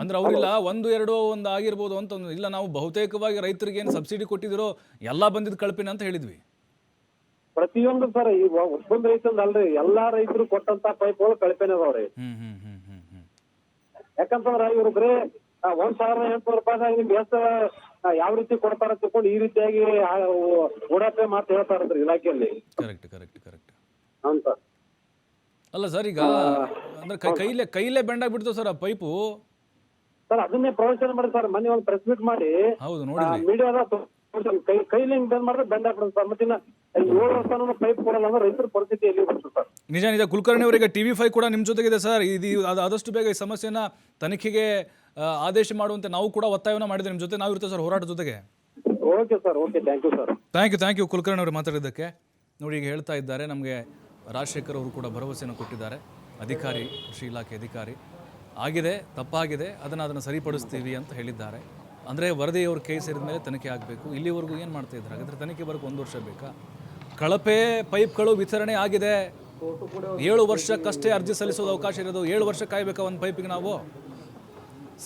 ಅಂದ್ರೆ ಅವರಿಲ್ಲ ಒಂದು ಎರಡು ಒಂದು ಆಗಿರ್ಬೋದು ಅಂತ ಒಂದು ಇಲ್ಲ ನಾವು ಬಹುತೇಕವಾಗಿ ರೈತರಿಗೆ ಏನು ಸಬ್ಸಿಡಿ ಕೊಟ್ಟಿದ್ರು ಎಲ್ಲ ಬಂದಿದ್ ಕಳಪಿನ ಅಂತ ಹೇಳಿದ್ವಿ. ಪ್ರತಿಯೊಂದು ಸರ್ ಈ ಒಬ್ಬೊಂದು ರೈತಂದ ಅಲ್ರಿ ಎಲ್ಲಾ ರೈತರು ಕೊಟ್ಟಂತ ಪೈಪ್ಗಳು ಕಳಪೆನೆ ಅದಾವ್ರಿ. ಯಾಕಂತಂದ್ರ ಇವ್ರು ಬರೀ ಒಂದ್ ಸಾವಿರದ ಎಂಟ್ನೂರು ರೂಪಾಯಿದಾಗ ನಿಮ್ಗೆ ಎಷ್ಟು ಯಾವ ರೀತಿ ಕೊಡ್ತಾರ ತಿಳ್ಕೊಂಡು ಈ ರೀತಿಯಾಗಿ ಓಡಾಟ ಮಾತು ಹೇಳ್ತಾರದ್ರಿ ಇಲಾಖೆಯಲ್ಲಿ. ಕರೆಕ್ಟ್ ಕರೆಕ್ಟ್ ಕರೆಕ್ಟ್ ಅಂತ ಅಲ್ಲ ಸರ್ ಈಗ ಅಂದ್ರೆ ಕೈಲೆ ಕೈಲೇ ಕೈಲೇ ಬೆಂಡಾಗ್ಬಿಡ್ತು ಸರ್ ಆ ಪೈಪು. ಸರ್ ಅದನ್ನೇ ಪ್ರವಚನ ಮಾಡಿ ಸರ್ ಮನೆ ಒಂದು ಪ್ರೆಸ್ ಮೀಟ್ ಮಾಡಿ ಹೌದು ಮೀಡಿಯಾದ ಕೈ ಕೈಲಿ ಹಿಂಗ್ ಬಂದ್ ಮಾಡಿದ್ರೆ ಬೆಂಡ್ ಹಾಕ್ಬಿಡುತ್ತೆ ಸರ್. ಮತ್ತೆ ಇನ್ನ ಏಳು ವರ್ಷನೂ ಪೈಪ್ ಕೊಡಲ್ಲ ಅಂದ್ರೆ ರೈತರ ಪರಿಸ್ಥಿತಿ ಎಲ್ಲಿ ಬರ್ತದೆ ಸರ್? ನಿಜ ನಿಜ. ಕುಲಕರ್ಣಿ ಅವರಿಗೆ ಟಿವಿ ಫೈವ್ ಕೂಡ ನಿಮ್ಮ ಜೊತೆಗಿದೆ ಸರ್. ಇದು ಅದು ಆದಷ್ಟು ಬೇಗ ಈ ಸಮಸ್ಯೆನ ತನಿಖೆಗೆ ಆದೇಶ ಮಾಡುವಂತೆ ನಾವು ಕೂಡ ಒತ್ತಾಯವನ್ನ ಮಾಡಿದ್ರೆ ನಿಮ್ಮ ಜೊತೆ ನಾವು ಇರ್ತೇವೆ ಸರ್ ಹೋರಾಟ ಜೊತೆಗೆ. Okay sir okay thank you sir thank you thank you Kulkarni ಅವರು ಮಾತಾಡಿದ್ದಕ್ಕೆ ನೋಡಿ ಈಗ ಹೇಳ್ತಾ ಇದ್ದಾರೆ. ನಮಗೆ ರಾಜಶೇಖರ್ ಅವರು ಕೂಡ ಭರವಸೆಯನ್ನು ಕೊಟ್ಟಿದ್ದಾರೆ. ಅಧಿಕಾರಿ ಕೃಷಿ ಇಲಾಖೆ ಅಧಿಕಾರಿ. ಆಗಿದೆ, ತಪ್ಪಾಗಿದೆ, ಅದನ್ನು ಅದನ್ನು ಸರಿಪಡಿಸ್ತೀವಿ ಅಂತ ಹೇಳಿದ್ದಾರೆ. ಅಂದರೆ ವರದಿಯವ್ರ ಕೇಸ್ ಇರಿದ ಮೇಲೆ ತನಿಖೆ ಆಗಬೇಕು. ಇಲ್ಲಿವರೆಗೂ ಏನು ಮಾಡ್ತಾ ಇದ್ದಾರೆ? ಹಾಗಾದರೆ ತನಿಖೆ ಬರೋಕ್ಕೆ ಒಂದು ವರ್ಷ ಬೇಕಾ? ಕಳಪೆ ಪೈಪ್ಗಳು ವಿತರಣೆ ಆಗಿದೆ. ಏಳು ವರ್ಷಕ್ಕಷ್ಟೇ ಅರ್ಜಿ ಸಲ್ಲಿಸೋದು ಅವಕಾಶ ಇರೋದು. ಏಳು ವರ್ಷ ಕಾಯಬೇಕಾ ಒಂದು ಪೈಪಿಗೆ ನಾವು.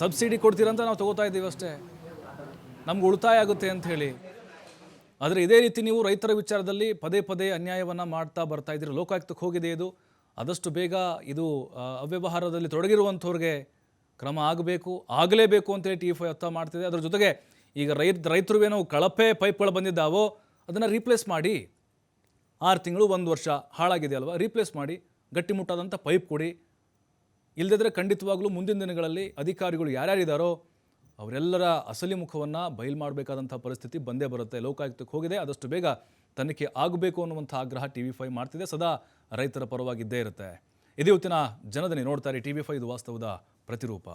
ಸಬ್ಸಿಡಿ ಕೊಡ್ತೀರಂತ ನಾವು ತಗೋತಾ ಇದ್ದೀವಿ ಅಷ್ಟೇ. ನಮ್ಗೆ ಉಳಿತಾಯ ಆಗುತ್ತೆ ಅಂತ ಹೇಳಿ. ಆದರೆ ಇದೇ ರೀತಿ ನೀವು ರೈತರ ವಿಚಾರದಲ್ಲಿ ಪದೇ ಪದೇ ಅನ್ಯಾಯವನ್ನು ಮಾಡ್ತಾ ಬರ್ತಾ ಇದ್ದೀರಿ. ಲೋಕಾಯುಕ್ತಕ್ಕೆ ಹೋಗಿದೆ ಇದು. ಆದಷ್ಟು ಬೇಗ ಇದು ಅವ್ಯವಹಾರದಲ್ಲಿ ತೊಡಗಿರುವಂಥವ್ರಿಗೆ ಕ್ರಮ ಆಗಬೇಕು, ಆಗಲೇಬೇಕು ಅಂತೇಳಿ ಟಿ ಎಫ್ ಐ ಅರ್ಥ ಮಾಡ್ತಿದೆ. ಅದರ ಜೊತೆಗೆ ಈಗ ರೈತ, ರೈತರು ಏನೋ ಕಳಪೆ ಪೈಪ್ಗಳು ಬಂದಿದ್ದಾವೋ, ಅದನ್ನು ರೀಪ್ಲೇಸ್ ಮಾಡಿ, ಆರು ತಿಂಗಳು ಒಂದು ವರ್ಷ ಹಾಳಾಗಿದೆ ಅಲ್ವಾ ರೀಪ್ಲೇಸ್ ಮಾಡಿ ಗಟ್ಟಿಮುಟ್ಟಾದಂಥ ಪೈಪ್ ಕೊಡಿ. ಇಲ್ಲದಿದ್ದರೆ ಖಂಡಿತವಾಗ್ಲೂ ಮುಂದಿನ ದಿನಗಳಲ್ಲಿ ಅಧಿಕಾರಿಗಳು ಯಾರ್ಯಾರಿದ್ದಾರೋ ಅವರೆಲ್ಲರ ಅಸಲಿ ಮುಖವನ್ನು ಬಯಲು ಮಾಡಬೇಕಾದಂಥ ಪರಿಸ್ಥಿತಿ ಬಂದೇ ಬರುತ್ತೆ. ಲೋಕಾಯುಕ್ತಕ್ಕೆ ಹೋಗಿದೆ. ಆದಷ್ಟು ಬೇಗ ತನಿಖೆ ಆಗಬೇಕು ಅನ್ನುವಂಥ ಆಗ್ರಹ ಟಿ ವಿ ಫೈ ಮಾಡ್ತಿದೆ. ಸದಾ ರೈತರ ಪರವಾಗಿದ್ದೇ ಇರುತ್ತೆ. ಇದು ಇವತ್ತಿನ ಜನದನಿ ನೋಡ್ತಾರೆ ಟಿ ವಿ ಫೈ ಇದು ವಾಸ್ತವದ ಪ್ರತಿರೂಪ.